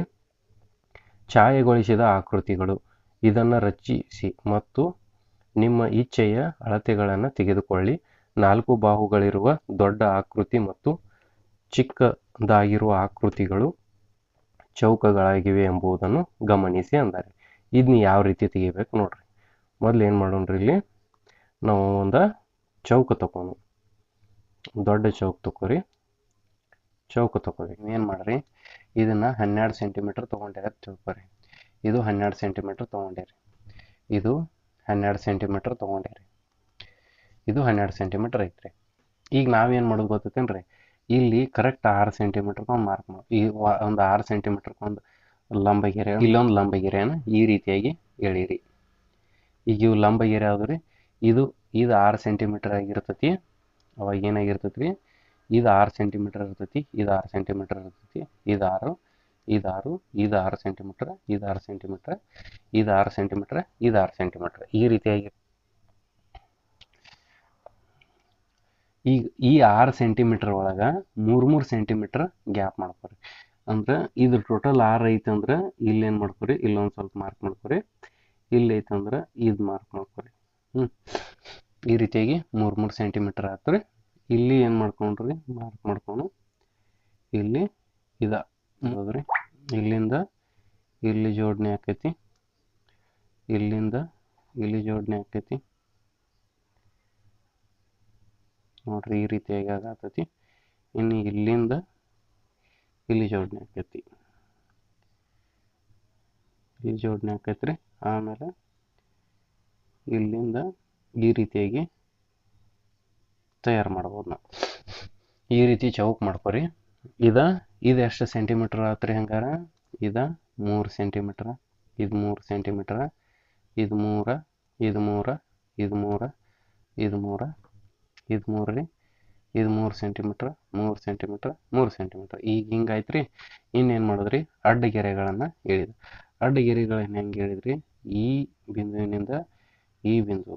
ಛಾಯೆಗೊಳಿಸಿದ ಆಕೃತಿಗಳು, ಇದನ್ನು ರಚಿಸಿ ಮತ್ತು ನಿಮ್ಮ ಇಚ್ಛೆಯ ಅಳತೆಗಳನ್ನು ತೆಗೆದುಕೊಳ್ಳಿ. ನಾಲ್ಕು ಬಾಹುಗಳಿರುವ ದೊಡ್ಡ ಆಕೃತಿ ಮತ್ತು ಚಿಕ್ಕದಾಗಿರುವ ಆಕೃತಿಗಳು ಚೌಕಗಳಾಗಿವೆ ಎಂಬುದನ್ನು ಗಮನಿಸಿ ಅಂತಾರೆ ಇದನ್ನ ಯಾವ ರೀತಿ ತೆಗಿಬೇಕು ನೋಡ್ರಿ. ಮೊದಲು ಏನು ಮಾಡೋಣ್ರಿ ಇಲ್ಲಿ? ನಾವು ಒಂದು ಚೌಕ ತಗೊಂಡು ದೊಡ್ಡ ಚೌಕ ತಗೋರಿ. ಚೌಕ ತಗೋರಿ. ಏನು ಮಾಡ್ರಿ? ಇದನ್ನು ಹನ್ನೆರಡು ಸೆಂಟಿಮೀಟ್ರ್ ತೊಗೊಂಡಿರ ತಿಳ್ಕೊರಿ ಇದು ಹನ್ನೆರಡು ಸೆಂಟಿಮೀಟರ್ ತೊಗೊಂಡಿರಿ. ಇದು ಹನ್ನೆರಡು ಸೆಂಟಿಮೀಟ್ರ್ ತೊಗೊಂಡಿರಿ. ಇದು ಹನ್ನೆರಡು ಸೆಂಟಿಮೀಟರ್ ಐತ್ರಿ. ಈಗ ನಾವೇನು ಮಾಡೋದು ಗೊತ್ತೈತೇನ್ರಿ? ಇಲ್ಲಿ ಕರೆಕ್ಟ್ ಆರು ಸೆಂಟಿಮೀಟ್ರ್ಗೊಂದು ಮಾರ್ಕ್ ಮಾಡಿ. ಈ ಒಂದು ಆರು ಸೆಂಟಿಮೀಟರ್ ಒಂದು ಲಂಬ ಗೆರೆ, ಇಲ್ಲೊಂದು ಲಂಬ ಗೆರೆಯನ್ನು ಈ ರೀತಿಯಾಗಿ ಎಳೀರಿ. ಈಗ ಇವು ಲಂಬ ಗೆರೆ ರೀ. ಇದು ಇದು ಆರು ಸೆಂಟಿಮೀಟರ್ ಆಗಿರ್ತತಿ. ಅವಾಗ ಏನಾಗಿರ್ತೈತಿ ರೀ ಇದು ಆರು ಸೆಂಟಿಮೀಟರ್ ಇರ್ತೈತಿ, ಇದು ಆರು ಸೆಂಟಿಮೀಟರ್ ಇರ್ತೈತಿ, ಇದು ಆರು ಇದು ಆರು ಇದು ಆರು ಸೆಂಟಿಮೀಟ್ರ್ ಇದು ಆರು ಸೆಂಟಿಮೀಟ್ರ್ ಇದು ಆರು ಸೆಂಟಿಮೀಟ್ರ್ ಇದು ಆರು ಸೆಂಟಿಮೀಟ್ರ್ ಈ ರೀತಿಯಾಗಿ ಈಗ ಈ ಆರು ಸೆಂಟಿಮೀಟ್ರ್ ಒಳಗೆ ಮೂರು ಮೂರು ಸೆಂಟಿಮೀಟ್ರ್ ಗ್ಯಾಪ್ ಮಾಡ್ಕೊರಿ. ಅಂದ್ರೆ ಇದು ಟೋಟಲ್ ಆರು ಐತೆ ಅಂದ್ರೆ ಇಲ್ಲೇನು ಮಾಡ್ಕೊರಿ? ಇಲ್ಲೊಂದು ಸ್ವಲ್ಪ ಮಾರ್ಕ್ ಮಾಡ್ಕೊರಿ. ಇಲ್ಲಿ ಐತೆ ಅಂದ್ರೆ ಇದು ಮಾರ್ಕ್ ಮಾಡ್ಕೊರಿ. ಹ್ಞೂ ಈ ರೀತಿಯಾಗಿ ಮೂರು ಮೂರು ಸೆಂಟಿಮೀಟ್ರ್ ಆಯ್ತು ಇಲ್ಲಿ ಏನು ಮಾಡ್ಕೊಂಡ್ರಿ? ಮಾರ್ಕ್ ಮಾಡ್ಕೊಂಡು ಇಲ್ಲಿ ಇದ ಹೌದ್ರಿ ಇಲ್ಲಿಂದ ಇಲ್ಲಿ ಜೋಡಣೆ ಆಕೈತಿ. ಇಲ್ಲಿಂದ ಇಲ್ಲಿ ಜೋಡಣೆ ಆಕೈತಿ. ನೋಡ್ರಿ ಈ ರೀತಿಯಾಗಿ ಆಗತ್ತೈತಿ ಇನ್ನು ಇಲ್ಲಿಂದ ಇಲ್ಲಿ ಜೋಡಣೆ ಆಕೈತಿ. ಇಲ್ಲಿ ಜೋಡಣೆ ಆಕೈತ್ರಿ. ಆಮೇಲೆ ಇಲ್ಲಿಂದ ಈ ರೀತಿಯಾಗಿ ತಯಾರು ಮಾಡ್ಬೋದು ನಾವು. ಈ ರೀತಿ ಚೌಕ್ ಮಾಡ್ಕೋರಿ. ಇದ, ಇದು ಎಷ್ಟು ಸೆಂಟಿಮೀಟ್ರ್ ಆತ್ರಿ ಹಂಗಾರ? ಇದ ಮೂರು ಸೆಂಟಿಮೀಟ್ರ್ ಇದು ಮೂರು ಸೆಂಟಿಮೀಟ್ರ್ ಇದು ಮೂರ ಇದು ಮೂರ ಇದು ಮೂರ ಇದು ಮೂರ. ಇದು ಮೂರು ರೀ. ಇದು ಮೂರು ಸೆಂಟಿಮೀಟ್ರ್ ಮೂರು ಸೆಂಟಿಮೀಟ್ರ್ ಮೂರು ಸೆಂಟಿಮೀಟ್ರ್ ಈಗ ಹಿಂಗಾಯ್ತು ರೀ ಇನ್ನೇನು ಮಾಡಿದ್ರಿ? ಅಡ್ಡ ಗೆರೆಗಳನ್ನು ಹೇಳಿದ. ಅಡ್ಡ ಗೆರೆಗಳನ್ನ ಹೆಂಗೆ ಹೇಳಿದ್ರಿ? ಈ ಬಿಂದುವಿನಿಂದ ಈ ಬಿಂದು.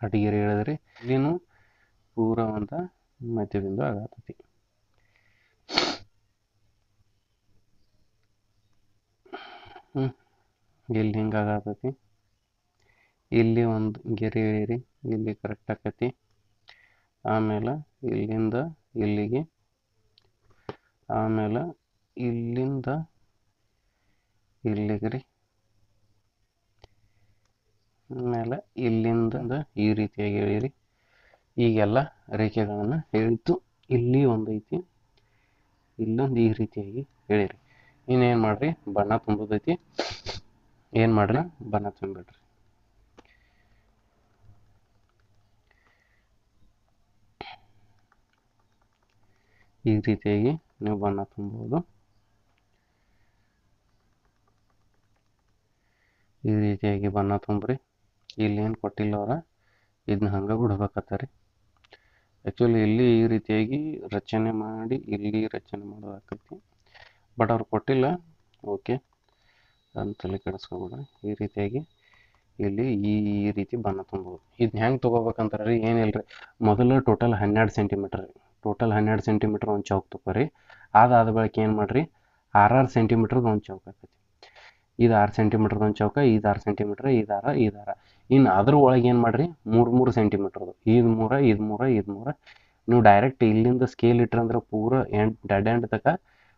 ಅಡ್ಡ ಗೆರೆ ಹೇಳಿದ್ರಿ. ಇಲ್ಲಿನೂ ಪೂರ ಒಂದು ಮಧ್ಯ ಬಿಂದು ಆಗತೈತಿ. ಹ್ಞೂ ಇಲ್ಲಿ ಹಿಂಗೆ ಆಗತೈತಿ. ಇಲ್ಲಿ ಒಂದು ಗೆರೆ ಎಳೀರಿ ಇಲ್ಲಿ ಕರೆಕ್ಟ್ ಆಕೈತಿ ಆಮೇಲೆ ಇಲ್ಲಿಂದ ಇಲ್ಲಿಗೆ, ಆಮೇಲೆ ಇಲ್ಲಿಂದ ಇಲ್ಲಿಗೆ ರೀ. ಆಮೇಲೆ ಇಲ್ಲಿಂದ ಈ ರೀತಿಯಾಗಿ ಎಳೀರಿ ಈಗೆಲ್ಲ ರೇಖೆಗಳನ್ನು ಎಳಿತು ಇಲ್ಲಿ ಒಂದು ಐತಿ. ಇಲ್ಲೊಂದು ಈ ರೀತಿಯಾಗಿ ಎಳೀರಿ ಇನ್ನೇನು ಮಾಡ್ರಿ? ಬಣ್ಣ ತುಂಬೋದೈತಿ. ಏನು ಮಾಡ್ರಿ? ಬಣ್ಣ ತುಂಬಿಡ್ರಿ. ಈ ರೀತಿಯಾಗಿ ನೀವು ಬಣ್ಣ ತುಂಬೋದು. ಈ ರೀತಿಯಾಗಿ ಬಣ್ಣ ತುಂಬ್ರಿ. ಇಲ್ಲಿ ಏನು ಕೊಟ್ಟಿಲ್ಲ ಅವರ? ಇದನ್ನ ಹಂಗೆ ಬಿಡ್ಬೇಕತ್ತಾರಿ ಆ್ಯಕ್ಚುಲಿ ಇಲ್ಲಿ ಈ ರೀತಿಯಾಗಿ ರಚನೆ ಮಾಡಿ ಇಲ್ಲಿ ರಚನೆ ಮಾಡೋದಾಕೈತಿ. ಬಟ್ ಅವ್ರು ಕೊಟ್ಟಿಲ್ಲ. ಓಕೆ ಅದನ್ನ ತಲೆ ಕೆಡಿಸ್ಕೊಬೇಡ್ರಿ. ಈ ರೀತಿಯಾಗಿ ಇಲ್ಲಿ ಈ ಈ ರೀತಿ ಬಣ್ಣ ತುಂಬೋದು. ಇದನ್ನ ಹೆಂಗೆ ತೊಗೋಬೇಕಂತಾರೆ ರೀ ಏನಿಲ್ಲ ರೀ ಮೊದಲು ಟೋಟಲ್ ಹನ್ನೆರಡು ಸೆಂಟಿಮೀಟ್ರ್ ರೀ. ಟೋಟಲ್ ಹನ್ನೆರಡು ಸೆಂಟಿಮೀಟ್ರ್ ಒಂದು ಚೌಕ್ ತೊಗೊರಿ. ಅದಾದ ಬಳಿಕ ಏನು ಮಾಡಿರಿ? ಆರಾರು ಸೆಂಟಿಮೀಟ್ರದ್ದು ಒಂದು ಚೌಕ ಆಕೈತಿ. ಇದು ಆರು ಸೆಂಟಿಮೀಟ್ರದ್ದು ಒಂದು ಚೌಕ, ಇದು ಆರು ಸೆಂಟಿಮೀಟ್ರ್ ಇದು ಆರ, ಇದು ಇನ್ನು ಅದ್ರ ಒಳಗೆ ಏನು ಮಾಡಿರಿ? ಮೂರು ಮೂರು ಸೆಂಟಿಮೀಟ್ರದ್ದು ಇದು ಮೂರ ಇದು ಮೂರ ಇದು ಮೂರ. ನೀವು ಡೈರೆಕ್ಟ್ ಇಲ್ಲಿಂದ ಸ್ಕೇಲ್ ಇಟ್ರೆ ಅಂದ್ರೆ ಪೂರ ಎಂಡ್ ಡೆಡ್ ಎಂಡ್ ತಕ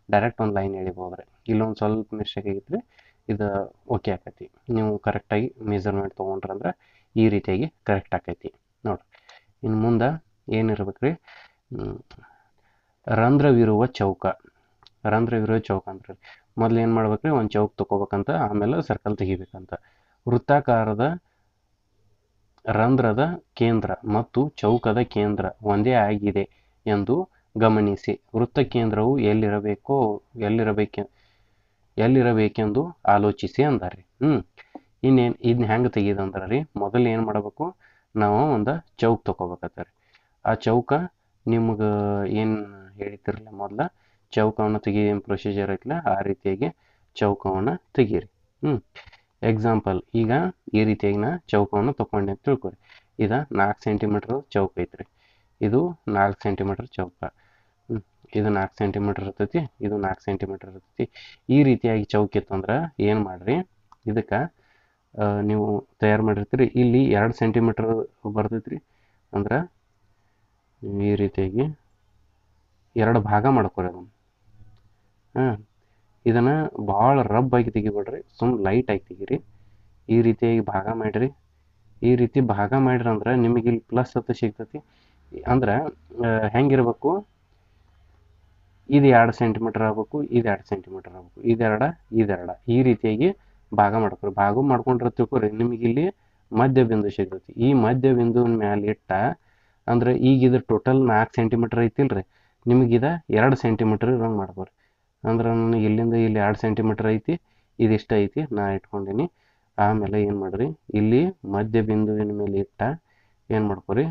ಡೈರೆಕ್ಟ್ ಒಂದು ಲೈನ್ ಎಳಿಬೋದ್ರಿ. ಇಲ್ಲೊಂದು ಸ್ವಲ್ಪ ಮಿಸ್ಟೇಕ್ ಆಗಿದ್ರೆ ಇದು ಓಕೆ ಆಕೈತಿ. ನೀವು ಕರೆಕ್ಟಾಗಿ ಮೆಜರ್ಮೆಂಟ್ ತೊಗೊಂಡ್ರಂದ್ರೆ ಈ ರೀತಿಯಾಗಿ ಕರೆಕ್ಟ್ ಆಕೈತಿ. ನೋಡಿರಿ. ಇನ್ನು ಮುಂದೆ ಏನಿರ್ಬೇಕು ರೀ ರಂಧ್ರವಿರುವ ಚೌಕ. ರಂಧ್ರವಿರುವ ಚೌಕ ಅಂದ್ರೆ ಮೊದಲು ಏನು ಮಾಡ್ಬೇಕ್ರಿ? ಒಂದು ಚೌಕ್ ತೊಗೋಬೇಕಂತ ಆಮೇಲೆ ಸರ್ಕಲ್ ತೆಗಿಬೇಕಂತ. ವೃತ್ತಾಕಾರದ ರಂಧ್ರದ ಕೇಂದ್ರ ಮತ್ತು ಚೌಕದ ಕೇಂದ್ರ ಒಂದೇ ಆಗಿದೆ ಎಂದು ಗಮನಿಸಿ. ವೃತ್ತ ಕೇಂದ್ರವು ಎಲ್ಲಿರಬೇಕೋ, ಎಲ್ಲಿರಬೇಕೆ, ಎಲ್ಲಿರಬೇಕೆಂದು ಆಲೋಚಿಸಿ ಅಂದಾರೆ. ಹ್ಞೂ ಇನ್ನೇನು ಇದನ್ನ ಹೆಂಗೆ ತೆಗೀದಂದ್ರೆ ರೀ ಮೊದಲು ಏನು ಮಾಡಬೇಕು? ನಾವು ಒಂದು ಚೌಕ್ ತೊಗೋಬೇಕತ್ತಾರೆ ಆ ಚೌಕ ನಿಮ್ಗೆ ಏನು ಹೇಳಿತಿರಲ್ಲ ಮೊದಲ? ಚೌಕವನ್ನು ತೆಗಿ ಏನು ಪ್ರೊಸೀಜರ್ ಐತಲ್ಲ ಆ ರೀತಿಯಾಗಿ ಚೌಕವನ್ನು ತೆಗೀರಿ. ಹ್ಞೂ ಎಕ್ಸಾಂಪಲ್ ಈಗ ಈ ರೀತಿಯಾಗಿ ನಾ ಚೌಕವನ್ನು ತೊಗೊಂಡೆ ಅಂತ ತಿಳ್ಕೊರಿ. ಇದು ನಾಲ್ಕು ಸೆಂಟಿಮೀಟ್ರ್ ಚೌಕ ಐತ್ರಿ. ಇದು ನಾಲ್ಕು ಸೆಂಟಿಮೀಟ್ರ್ ಚೌಕ. ಇದು ನಾಲ್ಕು ಸೆಂಟಿಮೀಟ್ರ್ ಇರ್ತೈತಿ, ಇದು ನಾಲ್ಕು ಸೆಂಟಿಮೀಟ್ರ್ ಇರ್ತೈತಿ. ಈ ರೀತಿಯಾಗಿ ಚೌಕ ಇತ್ತಂದ್ರೆ ಏನು ಮಾಡಿರಿ? ಇದಕ್ಕೆ ನೀವು ತಯಾರು ಮಾಡಿರ್ತೀರಿ. ಇಲ್ಲಿ ಎರಡು ಸೆಂಟಿಮೀಟ್ರ್ ಬರ್ತೈತಿ ರೀ ಈ ರೀತಿಯಾಗಿ ಎರಡು ಭಾಗ ಮಾಡ್ಕೊರಿ ಅದನ್ನು. ಹಾಂ, ಇದನ್ನು ಭಾಳ ರಬ್ ಆಗಿ ತೆಗಿಬೇಡ್ರಿ, ಸುಮ್ ಲೈಟ್ ಆಗಿ ತೆಗೀರಿ. ಈ ರೀತಿಯಾಗಿ ಭಾಗ ಮಾಡಿರಿ. ಈ ರೀತಿ ಭಾಗ ಮಾಡಿರಂದ್ರೆ ನಿಮಗೆ ಇಲ್ಲಿ ಪ್ಲಸ್ ಅಂತ ಸಿಗ್ತತಿ. ಅಂದ್ರೆ ಹೆಂಗಿರ್ಬೇಕು? ಇದು ಎರಡು ಸೆಂಟಿಮೀಟರ್ ಆಗ್ಬೇಕು, ಇದು ಎರಡು ಸೆಂಟಿಮೀಟರ್ ಆಗ್ಬೇಕು ಇದೆರಡ ಇದೆರಡ ಈ ರೀತಿಯಾಗಿ ಭಾಗ ಮಾಡ್ಕೊರಿ. ಭಾಗ ಮಾಡ್ಕೊಂಡ್ರೆ ತಿಳ್ಕೊರಿ, ನಿಮಗೆ ಇಲ್ಲಿ ಮಧ್ಯ ಬಿಂದು ಸಿಗ್ತತಿ. ಈ ಮಧ್ಯ ಬಿಂದುವಿನ ಮ್ಯಾಲೆ ಇಟ್ಟ ಅಂದ್ರೆ ಈಗ ಇದು ಟೋಟಲ್ ನಾಲ್ಕು ಸೆಂಟಿಮೀಟರ್ ಐತಿಲ್ರಿ. ನಿಮಗೆ ಇದು ಎರಡು ಸೆಂಟಿಮೀಟ್ರ್ ಇರೋಂಗೆ ಮಾಡ್ಕೊರಿ. ಅಂದ್ರೆ ನನಗೆ ಇಲ್ಲಿಂದ ಇಲ್ಲಿ ಎರಡು ಸೆಂಟಿಮೀಟ್ರ್ ಐತಿ ಇದಿಷ್ಟ ಐತಿ ನಾ ಇಟ್ಕೊಂಡೀನಿ. ಆಮೇಲೆ ಏನು ಮಾಡ್ರಿ ಇಲ್ಲಿ ಮಧ್ಯ ಬಿಂದುವಿನ ಮೇಲೆ ಇಟ್ಟ ಏನು ಮಾಡ್ಕೊರಿ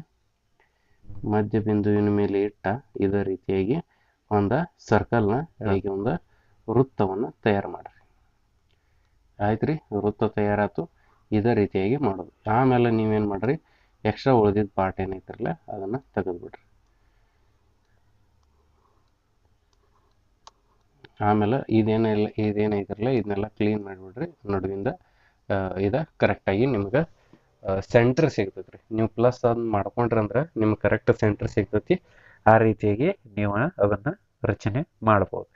ಮಧ್ಯ ಬಿಂದುವಿನ ಮೇಲೆ ಇಟ್ಟ ಇದೇ ರೀತಿಯಾಗಿ ಒಂದು ಸರ್ಕಲ್ನ ಹೇಗೆ ಒಂದು ವೃತ್ತವನ್ನು ತಯಾರು ಮಾಡಿರಿ. ಆಯ್ತು ರೀ ವೃತ್ತ ತಯಾರಾಯ್ತು ಇದೇ ರೀತಿಯಾಗಿ ಮಾಡೋದು. ಆಮೇಲೆ ನೀವೇನು ಮಾಡ್ರಿ ಎಕ್ಸ್ಟ್ರಾ ಉಳಿದಿದ್ದ ಪಾರ್ಟ್ ಏನೈತಿರಲ್ಲ ಅದನ್ನು ತೆಗೆದುಬಿಡ್ರಿ. ಆಮೇಲೆ ಇದೇನೆಲ್ಲ ಇದೇನೈತಿರಲ್ಲ ಇದನ್ನೆಲ್ಲ ಕ್ಲೀನ್ ಮಾಡಿಬಿಡ್ರಿ. ನಡುವಿಂದ ಇದು ಕರೆಕ್ಟಾಗಿ ನಿಮ್ಗೆ ಸೆಂಟ್ರ್ ಸಿಗ್ತೈತೆ ರೀ ನೀವು ಪ್ಲಸ್ ಅದನ್ನ ಮಾಡ್ಕೊಂಡ್ರಿ ಅಂದ್ರೆ ನಿಮ್ಗೆ ಕರೆಕ್ಟ್ ಸೆಂಟ್ರ್ ಸಿಗ್ತೈತಿ. ಆ ರೀತಿಯಾಗಿ ನೀವು ಅದನ್ನು ರಚನೆ ಮಾಡ್ಬೋದು.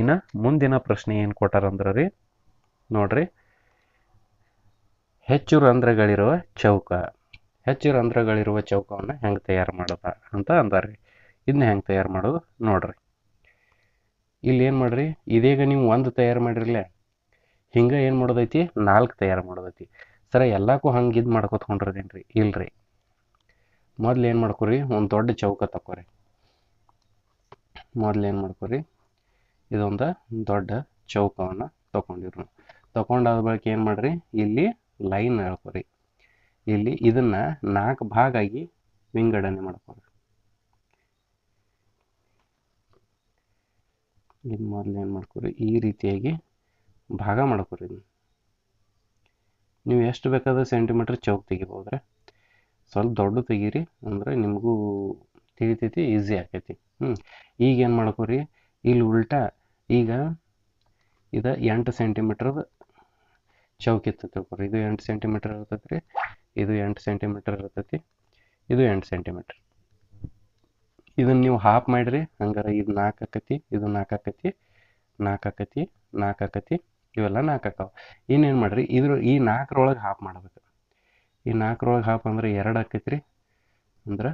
ಇನ್ನು ಮುಂದಿನ ಪ್ರಶ್ನೆ ಏನು ಕೊಟ್ಟಾರಂದ್ರೆ ರೀ ನೋಡ್ರಿ. ಹೆಚ್ಚು ರಂಧ್ರಗಳಿರುವ ಚೌಕ. ಹೆಚ್ಚು ರಂಧ್ರಗಳಿರುವ ಚೌಕವನ್ನು ಹೆಂಗೆ ತಯಾರು ಮಾಡೋದ ಅಂತ ಅಂದಾರ್ರಿ. ಇದನ್ನ ಹೆಂಗೆ ತಯಾರು ಮಾಡೋದು ನೋಡ್ರಿ. ಇಲ್ಲಿ ಏನು ಮಾಡ್ರಿ? ಇದೀಗ ನೀವು ಒಂದು ತಯಾರು ಮಾಡಿರಲ್ಲ ಹಿಂಗೆ ಏನು ಮಾಡೋದೈತಿ? ನಾಲ್ಕು ತಯಾರು ಮಾಡೋದೈತಿ. ಸರ ಎಲ್ಲಕ್ಕೂ ಹಂಗೆ ಇದು ಮಾಡ್ಕೊತ್ಕೊಂಡ್ರದೇನು ರೀ ಇಲ್ರಿ. ಮೊದ್ಲು ಏನು ಮಾಡ್ಕೊರಿ? ಒಂದು ದೊಡ್ಡ ಚೌಕ ತಕೋರಿ ಮೊದ್ಲು ಏನು ಮಾಡ್ಕೊರಿ? ಇದೊಂದು ದೊಡ್ಡ ಚೌಕವನ್ನು ತಗೊಂಡಿರು ತಗೊಂಡಾದ ಬಳಿಕ ಏನು ಮಾಡ್ರಿ? ಇಲ್ಲಿ ಲೈನ್ ಹೇಳ್ಕೊರಿ. ಇಲ್ಲಿ ಇದನ್ನ ನಾಲ್ಕು ಭಾಗ ಆಗಿ ವಿಂಗಡಣೆ ಮಾಡ್ಕೊಳ್ರಿ ಇದು ಮೊದಲು ಏನು ಮಾಡ್ಕೊರಿ? ಈ ರೀತಿಯಾಗಿ ಭಾಗ ಮಾಡ್ಕೊರಿ ನೀವು ಎಷ್ಟು ಬೇಕಾದ್ರೆ ಸೆಂಟಿಮೀಟ್ರ್ ಚೌಕ್ ತೆಗಿಬೋದ್ರೆ ಸ್ವಲ್ಪ ದೊಡ್ಡ ತೆಗೀರಿ ಅಂದ್ರೆ ನಿಮಗೂ ತಿಳಿತೈತಿ ಈಸಿ ಆಕೈತಿ. ಹ್ಞೂ ಈಗ ಏನು ಮಾಡ್ಕೊರಿ? ಇಲ್ಲಿ ಉಲ್ಟಾ ಈಗ ಇದು ಎಂಟು ಸೆಂಟಿಮೀಟ್ರದ ಚೌಕ್ ಇತ್ತು ತಿಳ್ಕೊರಿ ಇದು ಎಂಟು ಸೆಂಟಿಮೀಟರ್ ಇರ್ತೈತಿ ರೀ ಇದು ಎಂಟು ಸೆಂಟಿಮೀಟರ್ ಇರ್ತೈತಿ. ಇದು ಎಂಟು ಸೆಂಟಿಮೀಟರ್ ಇದನ್ನ ನೀವು ಹಾಫ್ ಮಾಡಿರಿ, ಹಂಗಾರೆ ಇದು ನಾಲ್ಕು ಆಕತಿ, ಇದು ನಾಲ್ಕು ಆಕತಿ ನಾಲ್ಕು ಆಕತಿ ನಾಲ್ಕು ಆಕತಿ, ಇವೆಲ್ಲ ನಾಲ್ಕು ಆಕಾವ. ಇನ್ನೇನು ಮಾಡಿರಿ, ಇದ್ರ ಈ ನಾಲ್ಕರೊಳಗೆ ಹಾಫ್ ಮಾಡ್ಬೇಕು. ಈ ನಾಲ್ಕರೊಳಗೆ ಹಾಫ್ ಅಂದ್ರೆ ಎರಡು ರೀ ಅಂದ್ರೆ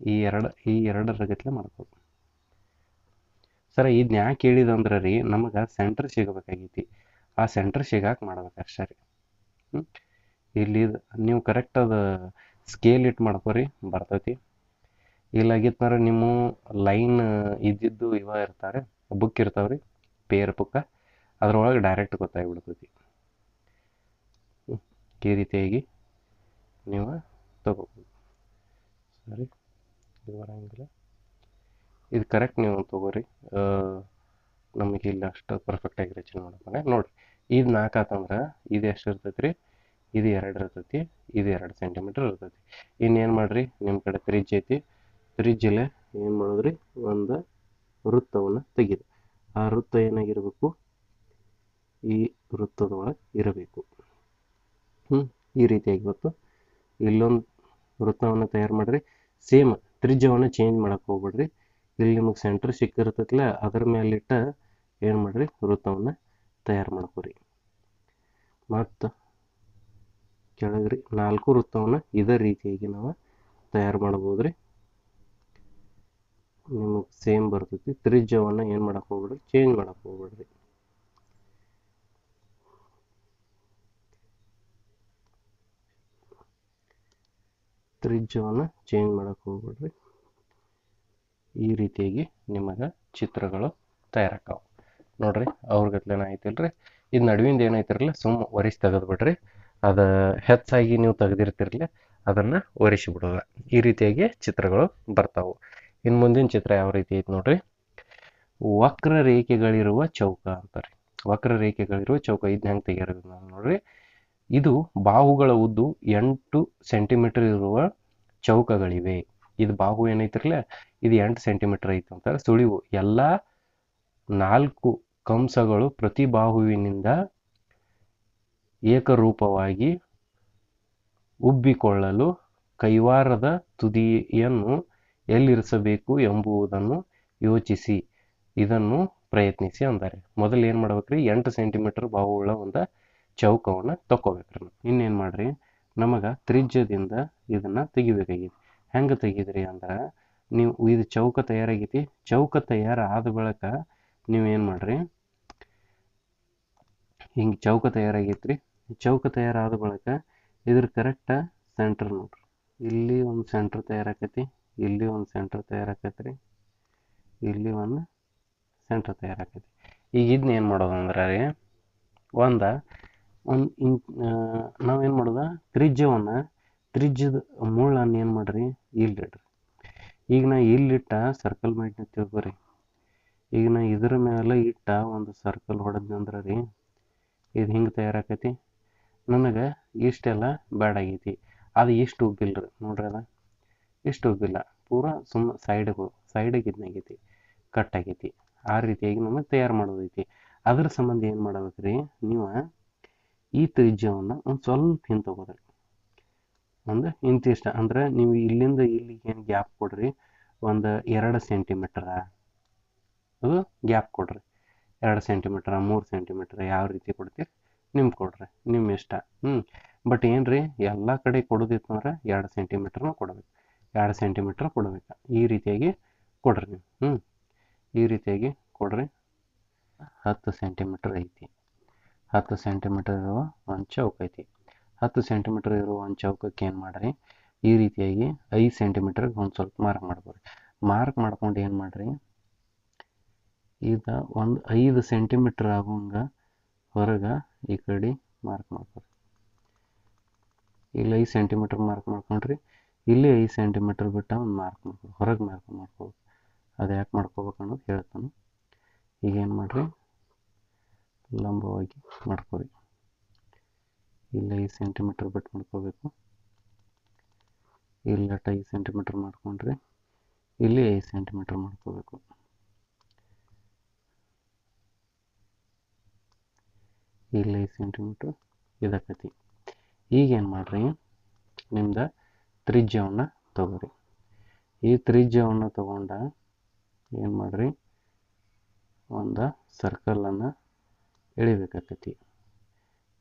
ಈ ಎರಡು, ಈ ಎರಡರ ಗತ್ಲೆ ಮಾಡ್ಬೇಕು ಸರ ಇದನ್ನ ಯಾಕೆ ಹೇಳಿದಂದ್ರೆ ರೀ, ನಮಗೆ ಸೆಂಟ್ರ್ ಸಿಗಬೇಕಾಗೈತಿ. ಆ ಸೆಂಟ್ರ್ ಸಿಗಾಕೆ ಮಾಡ್ಬೇಕು ಅಷ್ಟೇ ರೀ. ಹ್ಞೂ ಇಲ್ಲಿ ನೀವು ಕರೆಕ್ಟ್ ಅದು ಸ್ಕೇಲ್ ಇಟ್ಟು ಮಾಡ್ಕೊರಿ, ಬರ್ತೈತಿ. ಇಲ್ಲಾಗಿತ್ತಂದ್ರೆ ನಿಮ್ಮ ಲೈನ್ ಇದ್ದಿದ್ದು ಇವ ಇರ್ತಾರೆ ಬುಕ್ ಇರ್ತಾವ್ರಿ ಪೇರ್ ಬುಕ್ಕ ಅದರೊಳಗೆ ಡೈರೆಕ್ಟ್ ಗೊತ್ತಾಗಿಬಿಡ್ತೈತಿ. ಈ ರೀತಿಯಾಗಿ ನೀವು ತಗೋಬೋದು. ಸರಿ, ಇದು ಬರಂಗಿಲ್ಲ ಇದು ಕರೆಕ್ಟ್ ನೀವು ತಗೋರಿ. ನಮಗೆ ಇಲ್ಲಿ ಅಷ್ಟು ಪರ್ಫೆಕ್ಟಾಗಿ ರಚನೆ ಮಾಡ್ಕೊಂಡೆ ನೋಡಿರಿ, ಇದು ನಾಲ್ಕು ಆತಂದ್ರೆ, ಇದು ಎಷ್ಟು ಇರ್ತೈತಿ ರೀ ಇದು ಎರಡು ಇರ್ತೈತಿ ಇದು ಎರಡು ಸೆಂಟಿಮೀಟರ್ ಇರ್ತೈತಿ. ಇನ್ನೇನು ಮಾಡಿರಿ ನಿಮ್ಮ ಕಡೆ ಫ್ರಿಜ್ ಐತಿ. ಫ್ರಿಜ್ಜಲ್ಲೇ ಏನು ಮಾಡಿದ್ರಿ, ಒಂದು ವೃತ್ತವನ್ನು ತೆಗೀರಿ ಆ ವೃತ್ತ ಏನಾಗಿರಬೇಕು? ಈ ವೃತ್ತದೊಳಗೆ ಇರಬೇಕು. ಹ್ಞೂ ಈ ರೀತಿಯಾಗಿ ಇವತ್ತು ಇಲ್ಲೊಂದು ವೃತ್ತವನ್ನು ತಯಾರು ಮಾಡಿರಿ. ಸೇಮ್ ತ್ರಿಜ್ಯವನ್ನು ಚೇಂಜ್ ಮಾಡಕ್ಕೆ ಹೋಗ್ಬಿಡ್ರಿ. ಇಲ್ಲಿ ನಿಮಗೆ ಸೆಂಟ್ರ್ ಸಿಕ್ಕಿರ್ತೈತಿಲ್ಲ ಅದ್ರ ಮೇಲಿಟ್ಟ ಏನು ಮಾಡಿರಿ, ವೃತ್ತವನ್ನು ತಯಾರು ಮಾಡ್ಕೊರಿ. ಮತ್ತು ಕೆಳಗ್ರಿ ನಾಲ್ಕು ವೃತ್ತವನ್ನು ಇದೇ ರೀತಿಯಾಗಿ ನಾವು ತಯಾರು ಮಾಡ್ಬೋದು ರೀ ನಿಮಗೆ ಸೇಮ್ ಬರ್ತೈತಿ. ತ್ರಿಜ್ಯವನ್ನು ಏನು ಮಾಡಕ್ಕೆ ಹೋಗ್ಬೇಡ್ರಿ? ಚೇಂಜ್ ಮಾಡಕ್ಕೆ ಹೋಗ್ಬೇಡ್ರಿ. ತ್ರಿಜ್ಯವನ್ನು ಚೇಂಜ್ ಮಾಡಕ್ಕೆ ಹೋಗ್ಬೇಡ್ರಿ. ಈ ರೀತಿಯಾಗಿ ನಿಮಗೆ ಚಿತ್ರಗಳು ತಯಾರಾಕವು ನೋಡ್ರಿ, ಅವ್ರ ಗತ್ಲೆನ ಐತಿಲ್ರಿ. ಇದು ನಡುವಿಂದ ಏನೈತಿರಲ್ಲ ಸುಮ್ಮ ಒರಿಸಿ ತೆಗೆದು ಬಿಡ್ರಿ ಅದು ಹೆಚ್ಚಾಗಿ ನೀವು ತೆಗೆದಿರ್ತಿರ್ಲಿ, ಅದನ್ನು ಒರೆಸಿಬಿಡೋದ. ಈ ರೀತಿಯಾಗಿ ಚಿತ್ರಗಳು ಬರ್ತಾವೆ. ಇನ್ನು ಮುಂದಿನ ಚಿತ್ರ ಯಾವ ರೀತಿ ಐತಿ ನೋಡ್ರಿ? ವಕ್ರ ರೇಖೆಗಳಿರುವ ಚೌಕ ಅಂತಾರೆ. ವಕ್ರ ರೇಖೆಗಳಿರುವ ಚೌಕ ಇದನ್ನ ಹೆಂಗೆ ತೆಗಿಯೋದು ನಾವು ನೋಡ್ರಿ, ಇದು ಬಾಹುಗಳ ಉದ್ದು ಎಂಟು ಸೆಂಟಿಮೀಟರ್ ಇರುವ ಚೌಕಗಳಿವೆ. ಇದು ಬಾಹು ಏನೈತಿರಲ್ಲ ಇದು ಎಂಟು ಸೆಂಟಿಮೀಟರ್ ಐತೆ ಅಂತಾರೆ. ಸುಳಿವು ಎಲ್ಲ ನಾಲ್ಕು ಕಂಸಗಳು ಪ್ರತಿ ಬಾಹುವಿನಿಂದ ಏಕರೂಪವಾಗಿ ಉಬ್ಬಿಕೊಳ್ಳಲು ಕೈವಾರದ ತುದಿಯನ್ನು ಎಲ್ಲಿರಿಸಬೇಕು ಎಂಬುದನ್ನು ಯೋಚಿಸಿ. ಇದನ್ನು ಪ್ರಯತ್ನಿಸಿ ಅಂತಾರೆ ಮೊದಲು ಏನು ಮಾಡ್ಬೇಕ್ರಿ? ಎಂಟು ಸೆಂಟಿಮೀಟರ್ ಬಾವುಳ್ಳ ಒಂದು ಚೌಕವನ್ನು ತಕ್ಕೋಬೇಕ್ರಿ ಇನ್ನೇನು ಮಾಡ್ರಿ? ನಮಗೆ ತ್ರಿಜ್ಯದಿಂದ ಇದನ್ನು ತೆಗಿಬೇಕಾಗಿದೆ ಹೆಂಗೆ ತೆಗಿದ್ರಿ ಅಂದ್ರೆ ನೀವು ಇದು ಚೌಕ ತಯಾರಾಗೈತಿ. ಚೌಕ ತಯಾರಾದ ಬಳಿಕ ನೀವೇನು ಮಾಡ್ರಿ? ಹಿಂಗೆ ಚೌಕ ತಯಾರಾಗೈತ್ರಿ. ಚೌಕ ತಯಾರಾದ ಬಳಿಕ ಇದ್ರ ಕರೆಕ್ಟ ಸೆಂಟ್ರ್ ನೋಡ್ರಿ. ಇಲ್ಲಿ ಒಂದು ಸೆಂಟ್ರ್ ತಯಾರಾಕೈತಿ, ಇಲ್ಲಿ ಒಂದು ಸೆಂಟ್ರ್ ತಯಾರಾಕೈತ್ರಿ. ಇಲ್ಲಿ ಒಂದು ಸೆಂಟ್ರ್ ತಯಾರಾಕೈತಿ. ಈಗ ಇದನ್ನ ಏನು ಮಾಡೋದು ಅಂದ್ರೆ ರೀ, ಒಂದ ಒಂದು ಇನ್ ನಾವೇನು ಮಾಡೋದು, ತ್ರಿಜ್ಯವನ್ನು ತ್ರಿಜ್ಯದ ಮುಳ್ಳನ್ನು ಏನು ಮಾಡ್ರಿ, ಇಲ್ಲಿಡ್ರಿ. ಈಗ ನಾ ಇಲ್ಲಿಟ್ಟ ಸರ್ಕಲ್ ಮಾಡಿ ತಿಳ್ಕೊರಿ. ಈಗ ನಾ ಇದ್ರ ಮೇಲೆ ಇಟ್ಟ ಒಂದು ಸರ್ಕಲ್ ಹೊಡೆದ್ನಂದ್ರೆ ರೀ ಇದು ಹಿಂಗೆ ತಯಾರಾಕೈತಿ. ನನಗೆ ಇಷ್ಟೆಲ್ಲ ಬ್ಯಾಡಾಗೈತಿ ಅದು ಇಷ್ಟು ಉಬ್ಬಿಲ್ಲ ರೀ ನೋಡ್ರಿ ಅದು. ಇಷ್ಟು ಉಬ್ಬಿಲ್ಲ. ಪೂರಾ ಸುಮ್ಮ ಸೈಡ್ಗೆ ಸೈಡಿಗೆ ಇದನ್ನಾಗೈತಿ ಕಟ್ ಆಗೈತಿ. ಆ ರೀತಿಯಾಗಿ ನಮಗೆ ತಯಾರು ಮಾಡೋದೈತಿ. ಅದ್ರ ಸಂಬಂಧ ಏನು ಮಾಡ್ಬೇಕು ರೀ ನೀವು ಈ ತ್ರಿಜ್ಯವನ್ನು ಒಂದು ಸ್ವಲ್ಪ ಹಿಂದೆ ತಗೋದ್ರಿ ಒಂದು ಇಂತಿಷ್ಟ ಅಂದ್ರೆ ನೀವು ಇಲ್ಲಿಂದ ಇಲ್ಲಿಗೆ ಏನು ಗ್ಯಾಪ್ ಕೊಡ್ರಿ? ಒಂದು ಎರಡು ಸೆಂಟಿಮೀಟ್ರ ಅದು ಗ್ಯಾಪ್ ಕೊಡ್ರಿ. ಎರಡು ಸೆಂಟಿಮೀಟ್ರ ಮೂರು ಸೆಂಟಿಮೀಟ್ರ್ ಯಾವ ರೀತಿ ಕೊಡ್ತೀರಿ? ನಿಮ್ಮ ಕೊಡ್ರಿ ನಿಮ್ಮ ಇಷ್ಟ. ಹ್ಞೂ ಬಟ್ ಏನು ರೀ ಎಲ್ಲ ಕಡೆ ಕೊಡೋದಿತ್ತಂದ್ರೆ ಎರಡು ಸೆಂಟಿಮೀಟ್ರ್ನ ಕೊಡಬೇಕು. ಎರಡು ಸೆಂಟಿಮೀಟ್ರ್ ಕೊಡಬೇಕು. ಈ ರೀತಿಯಾಗಿ ಕೊಡ್ರಿ ನೀವು. ಹ್ಞೂ ಈ ರೀತಿಯಾಗಿ ಕೊಡ್ರಿ. ಹತ್ತು ಸೆಂಟಿಮೀಟ್ರ್ ಐತಿ. ಹತ್ತು ಸೆಂಟಿಮೀಟರ್ ಇರುವ ಒಂದು ಚೌಕ ಐತಿ. ಹತ್ತು ಸೆಂಟಿಮೀಟ್ರ್ ಇರುವ ಒಂದು ಚೌಕಕ್ಕೆ ಏನು ಮಾಡಿರಿ? ಈ ರೀತಿಯಾಗಿ ಐದು ಸೆಂಟಿಮೀಟ್ರಿಗೆ ಒಂದು ಸ್ವಲ್ಪ ಮಾರ್ಕ್ ಮಾಡ್ಕೊರಿ ಮಾರ್ಕ್ ಮಾಡ್ಕೊಂಡು ಏನು ಮಾಡಿರಿ? ಈಗ ಒಂದು ಐದು ಸೆಂಟಿಮೀಟ್ರ್ ಆಗುವಂಗೆ ಹೊರಗೆ ಈ ಕಡೆ ಮಾರ್ಕ್ ಮಾಡ್ಕೊರಿ. ಇಲ್ಲಿ ಐದು ಸೆಂಟಿಮೀಟ್ರ್ ಮಾರ್ಕ್ ಮಾಡ್ಕೊಂಡ್ರಿ, ಇಲ್ಲಿ ಐದು ಸೆಂಟಿಮೀಟ್ರ್ ಬಿಟ್ಟು ಒಂದು ಮಾರ್ಕ್ ಮಾಡ್ಕೊರಿ. ಹೊರಗೆ ಮಾರ್ಕ್ ಮಾಡ್ಕೋಬೇಕು ಅದು ಯಾಕೆ ಮಾಡ್ಕೋಬೇಕು ಅನ್ನೋದು ಹೇಳ್ತಾನೆ. ಈಗೇನು ಮಾಡಿರಿ? ಲಂಬವಾಗಿ ಮಾಡ್ಕೊರಿ. ಇಲ್ಲಿ ಐದು ಸೆಂಟಿಮೀಟ್ರ್ ಬಿಟ್ಟು ಮಾಡ್ಕೋಬೇಕು. ಇಲ್ಲಿ ಐದು ಸೆಂಟಿಮೀಟ್ರ್ ಮಾಡ್ಕೊಂಡ್ರಿ. ಇಲ್ಲಿ ಐದು ಸೆಂಟಿಮೀಟ್ರ್ ಮಾಡ್ಕೋಬೇಕು. ಇಲ್ಲಿ ಸೆಂಟಿಮೀಟ್ರ್ ಇದಾಕತಿ ಈಗೇನು ಮಾಡಿರಿ? ನಿಮ್ದು ತ್ರಿಜ್ಯವನ್ನು ತಗೋರಿ. ಈ ತ್ರಿಜ್ಯವನ್ನು ತಗೊಂಡ ಏನು ಮಾಡಿರಿ? ಒಂದು ಸರ್ಕಲನ್ನು ಎಳಿಬೇಕಾಕತಿ.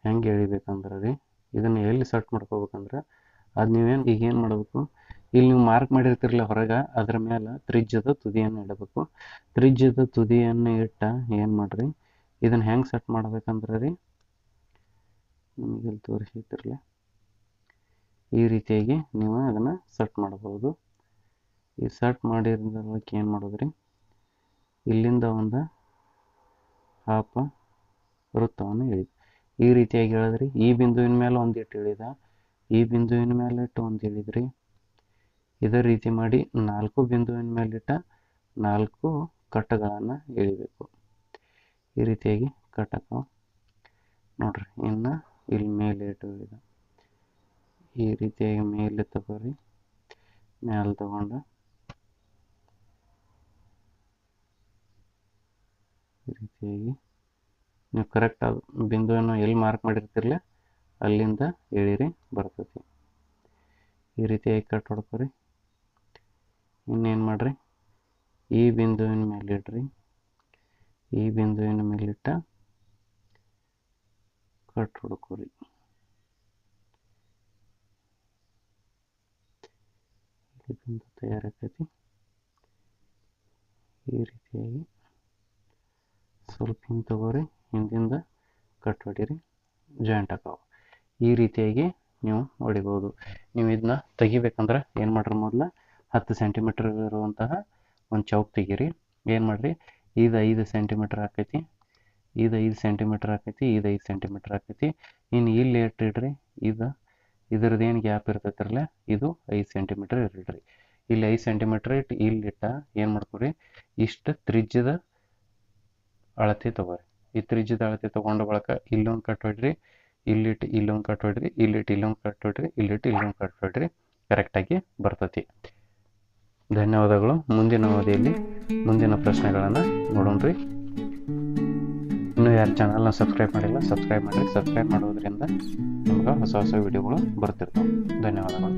ಹೆಂಗೆ ಎಳಿಬೇಕಂದ್ರೆ ರೀ? ಇದನ್ನು ಎಲ್ಲಿ ಸೆಟ್ ಮಾಡ್ಕೋಬೇಕಂದ್ರೆ ಅದು ನೀವೇನು ಈಗ ಏನು ಮಾಡಬೇಕು? ಇಲ್ಲಿ ನೀವು ಮಾರ್ಕ್ ಮಾಡಿರ್ತಿರಲ್ಲ ಹೊರಗೆ, ಅದ್ರ ಮೇಲೆ ತ್ರಿಜ್ಯದ ತುದಿಯನ್ನು ಇಡಬೇಕು. ತ್ರಿಜ್ಯದ ತುದಿಯನ್ನು ಇಟ್ಟ ಏನು ಮಾಡಿರಿ? ಇದನ್ನು ಹೆಂಗೆ ಸೆಟ್ ಮಾಡ್ಬೇಕಂದ್ರೆ ರೀ, ನಿಮಗೆ ಇಲ್ಲಿ ತೋರಿಸಿದ್ರಲ್ಲ ಈ ರೀತಿಯಾಗಿ ನೀವು ಅದನ್ನು ಸೆಟ್ ಮಾಡ್ಬೋದು. ಈ ಸೆಟ್ ಮಾಡಿರೋದಕ್ಕೆ ಏನು ಮಾಡೋದ್ರಿ, ಇಲ್ಲಿಂದ ಒಂದು ಹಾಪ ವೃತ್ತವನ್ನು ಎಳಿ ಈ ರೀತಿಯಾಗಿ ಹೇಳಿದ್ರಿ, ಈ ಬಿಂದುವಿನ ಮೇಲೆ ಒಂದು ಇಟ್ಟು ಇಳಿದ ಈ ಬಿಂದುವಿನ ಮೇಲೆ ಇಟ್ಟು ಒಂದು ಇಳಿದ್ರಿ ಇದೇ ರೀತಿ ಮಾಡಿ ನಾಲ್ಕು ಬಿಂದುವಿನ ಮೇಲಿಟ್ಟ ನಾಲ್ಕು ಕಟ್ಟಗಳನ್ನು ಎಳಿಬೇಕು. ಈ ರೀತಿಯಾಗಿ ಕಟ್ ಕಟ್ಟಕ ನೋಡ್ರಿ, ಇನ್ನು ಇಲ್ಲಿ ಮೇಲೆ ಇಟ್ಟು ಇಳಿದ ಈ ರೀತಿಯಾಗಿ ಮೇಲೆ ತಗೋರಿ ಮೇಲೆ ತಗೊಂಡು. ಈ ರೀತಿಯಾಗಿ ನೀವು ಕರೆಕ್ಟ್ ಬಿಂದುವನ್ನು ಎಲ್ಲಿ ಮಾರ್ಕ್ ಮಾಡಿರ್ತಿರಲ್ಲ, ಅಲ್ಲಿಂದ ಎಳಿರಿ, ಬರ್ತೈತಿ. ಈ ರೀತಿಯಾಗಿ ಕಟ್ ಹೊಡ್ಕೊರಿ. ಇನ್ನೇನು ಮಾಡಿರಿ? ಈ ಬಿಂದುವಿನ ಮೇಲೆ ಇಡ್ರಿ. ಈ ಬಿಂದುವಿನ ಮೇಲಿಟ್ಟ ಕಟ್ ಹುಡುಕೋರಿ. ಬಿಂದು ತಯಾರಾಕೈತಿ. ಈ ರೀತಿಯಾಗಿ ಸ್ವಲ್ಪ ಹಿಂಗೆ ತಗೋರಿ, ಹಿಂದಿಂದ ಕಟ್ ಹೊಡಿರಿ ಜಾಯಿಂಟ್ ಹಾಕಾವು ಈ ರೀತಿಯಾಗಿ ನೀವು ಹೊಡಿಬೋದು. ನೀವು ಇದನ್ನ ತೆಗಿಬೇಕಂದ್ರೆ ಏನು ಮಾಡ್ರಿ ಮೊದಲು ಹತ್ತು ಸೆಂಟಿಮೀಟ್ರ್ ಇರುವಂತಹ ಒಂದು ಚೌಕ್ ತೆಗೀರಿ. ಏನು ಮಾಡಿರಿ? ಇದು ಐದು ಸೆಂಟಿಮೀಟ್ರ್ ಆಕೈತಿ, ಇದು ಐದು ಸೆಂಟಿಮೀಟ್ರ್ ಆಕೈತಿ, ಇದು ಐದು ಸೆಂಟಿಮೀಟ್ರ್ ಆಕೈತಿ. ಇನ್ನು ಇಲ್ಲಿ ಎಷ್ಟು ಇಡ್ರಿ, ಇದು ಇದ್ರದ್ದು ಏನು ಗ್ಯಾಪ್ ಇರ್ತೈತಿರಲ್ಲ, ಇದು ಐದು ಸೆಂಟಿಮೀಟ್ರ್ ಇರಲಿ ಇಲ್ಲಿ ಐದು ಸೆಂಟಿಮೀಟ್ರ್ ಇಟ್ಟು ಇಲ್ಲಿ ಇಟ್ಟ ಏನು ಮಾಡ್ಕೊರಿ, ಇಷ್ಟು ತ್ರಿಜ್ಯದ ಅಳತೆ ತಗೋರಿ. ಈ ತ್ರಿಜ್ಯದ ಅಳತೆ ತೊಗೊಂಡ ಬಳಿಕ ಇಲ್ಲೊಂದು ಕಟ್ ಹೊಡ್ರಿ ಇಲ್ಲಿಟ್ಟು ಇಲ್ಲೊಂದು ಕಟ್ ಹೊಡ್ರಿ ಇಲ್ಲಿಟ್ಟು ಇಲ್ಲೊಂದು ಕಟ್ ಹೊಡ್ರಿ ಇಲ್ಲಿಟ್ಟು ಇಲ್ಲೊಂದು ಕಟ್ ಹೊಡ್ರಿ. ಕರೆಕ್ಟಾಗಿ ಬರ್ತೈತಿ. ಧನ್ಯವಾದಗಳು. ಮುಂದಿನ ಅವಧಿಯಲ್ಲಿ ಮುಂದಿನ ಪ್ರಶ್ನೆಗಳನ್ನು ನೋಡೋಣ್ರಿ. ಇನ್ನೂ ಯಾರು ಚಾನಲ್ನ ಸಬ್ಸ್ಕ್ರೈಬ್ ಮಾಡಿಲ್ಲ ಸಬ್ಸ್ಕ್ರೈಬ್ ಮಾಡಿ ಸಬ್ಸ್ಕ್ರೈಬ್ ಮಾಡೋದ್ರಿಂದ ನಿಮ್ಗೆ ಹೊಸ ಹೊಸ ವಿಡಿಯೋಗಳು ಬರ್ತಿರ್ತವೆ. ಧನ್ಯವಾದಗಳು.